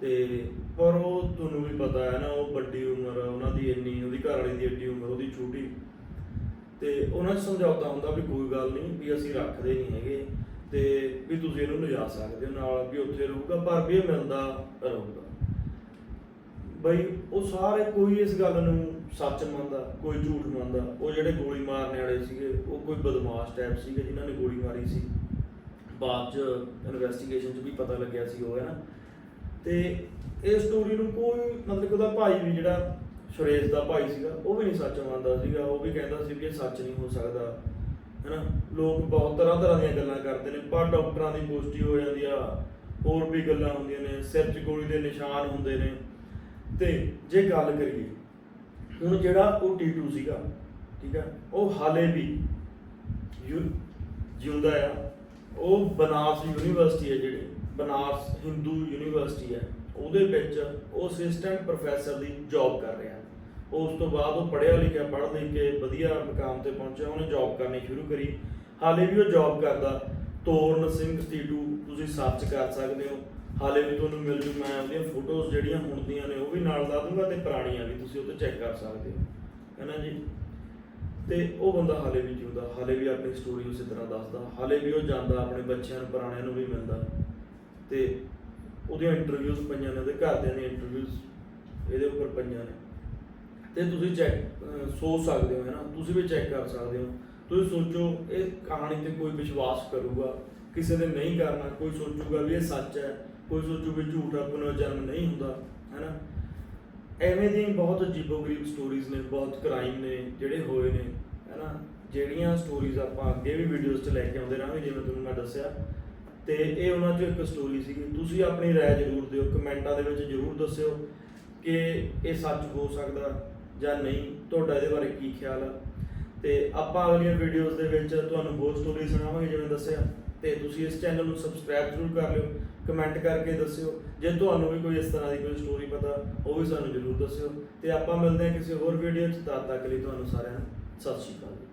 ਤੇ ਪਰ ਉਹ ਤੁਹਾਨੂੰ ਵੀ ਪਤਾ ਹੈ ਨਾ, ਉਹ ਵੱਡੀ ਉਮਰ ਉਹਨਾਂ ਦੀ ਇੰਨੀ, ਉਹਦੀ ਘਰ ਵਾਲੀ ਦੀ ਏਡੀ ਉਮਰ, ਉਹਦੀ ਛੋਟੀ। ਤੇ ਉਹਨਾਂ 'ਚ ਸਮਝੌਤਾ ਹੁੰਦਾ ਵੀ ਕੋਈ ਗੱਲ ਨਹੀਂ, ਵੀ ਅਸੀਂ ਰੱਖਦੇ ਨਹੀਂ ਹੈਗੇ, ਤੇ ਵੀ ਤੁਸੀਂ ਇਹਨੂੰ ਲਿਜਾ ਸਕਦੇ ਹੋ ਨਾਲ, ਵੀ ਉੱਥੇ ਰਹੂਗਾ, ਪਰ ਵੀ ਇਹ ਮਿਲਦਾ ਰਹੂਗਾ। ਬਈ ਉਹ ਸਾਰੇ ਕੋਈ ਇਸ ਗੱਲ ਨੂੰ ਸੱਚ ਮੰਨਦਾ, ਕੋਈ ਝੂਠ ਮੰਨਦਾ। ਉਹ ਜਿਹੜੇ ਗੋਲੀ ਮਾਰਨੇ ਵਾਲੇ ਸੀਗੇ, ਉਹ ਕੋਈ ਬਦਮਾਸ਼ ਟਾਈਪ ਸੀਗੇ ਜਿਨ੍ਹਾਂ ਨੇ ਗੋਲੀ ਮਾਰੀ ਸੀ। ਬਾਅਦ ਚ ਇਨਵੈਸਟੀਗੇਸ਼ਨ ਚ ਵੀ ਪਤਾ ਲੱਗਿਆ ਸੀ ਉਹ, ਹੈ ਨਾ। ਤੇ ਇਹ ਸਟੋਰੀ ਨੂੰ ਕੋਈ ਮਤਲਬ ਕਿ ਉਹਦਾ ਭਾਈ ਵੀ ਜਿਹੜਾ ਸੁਰੇਸ਼ ਦਾ ਭਾਈ ਸੀਗਾ, ਉਹ ਵੀ ਨਹੀਂ ਸੱਚ ਮੰਨਦਾ ਸੀਗਾ। ਉਹ ਵੀ ਕਹਿੰਦਾ ਸੀ ਵੀ ਇਹ ਸੱਚ ਨਹੀਂ ਹੋ ਸਕਦਾ ਹੈਨਾ ਲੋਕ ਬਹੁਤ ਤਰ੍ਹਾਂ ਤਰ੍ਹਾਂ ਦੀਆਂ ਗੱਲਾਂ ਕਰਦੇ ਨੇ, ਪਰ ਡਾਕਟਰਾਂ ਦੀ ਪੁਸ਼ਟੀ ਹੋ ਜਾਂਦੀ ਆ। ਹੋਰ ਵੀ ਗੱਲਾਂ ਹੁੰਦੀਆਂ ਨੇ, ਸਿਰ 'ਚ ਗੋਲੀ ਦੇ ਨਿਸ਼ਾਨ ਹੁੰਦੇ ਨੇ। ਤੇ ਜੇ ਗੱਲ ਕਰੀਏ, ਹੁਣ ਜਿਹੜਾ ਉਹ ਟੀਟੂ ਸੀਗਾ, ਠੀਕ ਹੈ ਉਹ ਹਾਲੇ ਵੀ ਯੂ- ਜਿਉਂਦਾ ਆ। ਉਹ ਬਨਾਰਸ ਯੂਨੀਵਰਸਿਟੀ ਹੈ ਜਿਹੜੀ, ਬਨਾਰਸ ਹਿੰਦੂ ਯੂਨੀਵਰਸਿਟੀ ਹੈ, ਉਹਦੇ ਵਿੱਚ ਉਹ ਅਸਿਸਟੈਂਟ ਪ੍ਰੋਫੈਸਰ ਦੀ ਜੌਬ ਕਰ ਰਿਹਾ। ਉਸ ਤੋਂ ਬਾਅਦ ਉਹ ਪੜ੍ਹਿਆ ਲਿਖਿਆ, ਪੜ੍ਹ ਲਿਖ ਕੇ ਵਧੀਆ ਮੁਕਾਮ ਤੇ ਪਹੁੰਚਿਆ, ਉਹਨੇ ਜੌਬ ਕਰਨੀ ਸ਼ੁਰੂ ਕਰੀ। ਹਾਲੇ ਵੀ ਉਹ ਜੌਬ ਕਰਦਾ। ਤੋਰਨ ਸਿੰਘ ਟੀਟੂ ਤੁਸੀਂ ਸਰਚ ਕਰ ਸਕਦੇ ਹੋ। ਹਾਲੇ ਵੀ ਤੁਹਾਨੂੰ ਮਿਲ ਜੂ, ਮੈਂ ਉਹਦੀਆਂ ਫੋਟੋਜ਼ ਜਿਹੜੀਆਂ ਹੁਣ ਦੀਆਂ ਨੇ, ਉਹ ਵੀ ਨਾਲ ਲਾ ਦੂੰਗਾ ਤੇ ਪੁਰਾਣੀਆਂ ਵੀ ਤੁਸੀਂ ਉਹ ਤੇ ਚੈੱਕ ਕਰ ਸਕਦੇ ਹੋ। ਹੈ ਨਾ ਜੀ? ਤੇ ਉਹ ਬੰਦਾ ਹਾਲੇ ਵੀ ਜਿਉਂਦਾ, ਹਾਲੇ ਵੀ ਆਪਣੀ ਸਟੋਰੀ ਉਸੇ ਤਰ੍ਹਾਂ ਦੱਸਦਾ, ਹਾਲੇ ਵੀ ਉਹ ਜਾਂਦਾ, ਆਪਣੇ ਬੱਚਿਆਂ ਨੂੰ, ਪੁਰਾਣਿਆਂ ਨੂੰ ਵੀ ਮਿਲਦਾ। ਤੇ ਉਹਦੀਆਂ ਇੰਟਰਵਿਊਜ਼ ਪਈਆਂ ਨੇ ਉਹਦੇ ਘਰਦਿਆਂ ਦੀਆਂ ਇੰਟਰਵਿਊਜ਼ ਇਹਦੇ ਉੱਪਰ ਪਈਆਂ ਨੇ। ਤੇ ਤੁਸੀਂ ਚੈੱਕ ਸੋਚ ਸਕਦੇ ਹੋ, ਹੈ ਨਾ? ਤੁਸੀਂ ਵੀ ਚੈੱਕ ਕਰ ਸਕਦੇ ਹੋ। ਤੁਸੀਂ ਸੋਚੋ, ਇਹ ਕਹਾਣੀ ਤੇ ਕੋਈ ਵਿਸ਼ਵਾਸ ਕਰੂਗਾ, ਕਿਸੇ ਨੇ ਨਹੀਂ ਕਰਨਾ, ਕੋਈ ਸੋਚੂਗਾ ਵੀ ਇਹ ਸੱਚ ਹੈ। ਕੋਈ ਸੋਚੂ ਵੀ ਝੂਠ ਆ ਪੁਨਰ ਜਨਮ ਨਹੀਂ ਹੁੰਦਾ ਹੈ ਨਾ ਐਵੇਂ ਦੀਆਂ ਬਹੁਤ ਅਜੀਬੋ-ਗਰੀਬ ਸਟੋਰੀਜ਼ ਨੇ ਬਹੁਤ ਕ੍ਰਾਈਮ ਨੇ ਜਿਹੜੇ ਹੋਏ ਨੇ ਹੈ ਨਾ ਜਿਹੜੀਆਂ ਸਟੋਰੀਜ਼ ਆਪਾਂ ਅੱਗੇ ਵੀ ਵੀਡੀਓਜ਼ 'ਚ ਲੈ ਕੇ ਆਉਂਦੇ ਰਹਾਂਗੇ ਜਿਵੇਂ ਤੁਹਾਨੂੰ ਮੈਂ ਦੱਸਿਆ ਤੇ ਇਹ ਉਹਨਾਂ 'ਚੋਂ ਇੱਕ ਸਟੋਰੀ ਸੀਗੀ ਤੁਸੀਂ ਆਪਣੀ رائے ਜ਼ਰੂਰ ਦਿਓ ਕਮੈਂਟਾਂ ਦੇ ਵਿੱਚ ਜ਼ਰੂਰ ਦੱਸਿਓ ਕਿ ਇਹ ਸੱਚ ਹੋ ਸਕਦਾ ਜਾਂ ਨਹੀਂ ਤੁਹਾਡਾ ਇਹਦੇ ਬਾਰੇ ਕੀ ਖਿਆਲ ਆ ਤੇ ਆਪਾਂ ਅਗਲੀਆਂ ਵੀਡੀਓਜ਼ ਦੇ ਵਿੱਚ ਤੁਹਾਨੂੰ ਹੋਰ ਸਟੋਰੀ ਸੁਣਾਵਾਂਗੇ ਜਿਵੇਂ ਦੱਸਿਆ ਤੇ ਤੁਸੀਂ ਇਸ ਚੈਨਲ ਨੂੰ ਸਬਸਕ੍ਰਾਈਬ ਜ਼ਰੂਰ ਕਰ ਲਿਓ ਕਮੈਂਟ ਕਰਕੇ ਦੱਸਿਓ। ਜੇ ਤੁਹਾਨੂੰ ਵੀ ਕੋਈ ਇਸ ਤਰ੍ਹਾਂ ਦੀ ਕੋਈ ਸਟੋਰੀ ਪਤਾ, ਉਹ ਵੀ ਸਾਨੂੰ ਜ਼ਰੂਰ ਦੱਸਿਓ। ਤੇ ਆਪਾਂ ਮਿਲਦੇ ਹਾਂ ਕਿਸੇ ਹੋਰ ਵੀਡੀਓ 'ਚ। ਤਦ ਤੱਕ ਲਈ ਤੁਹਾਨੂੰ ਸਾਰਿਆਂ ਨੂੰ ਸਤਿ ਸ਼੍ਰੀ ਅਕਾਲ।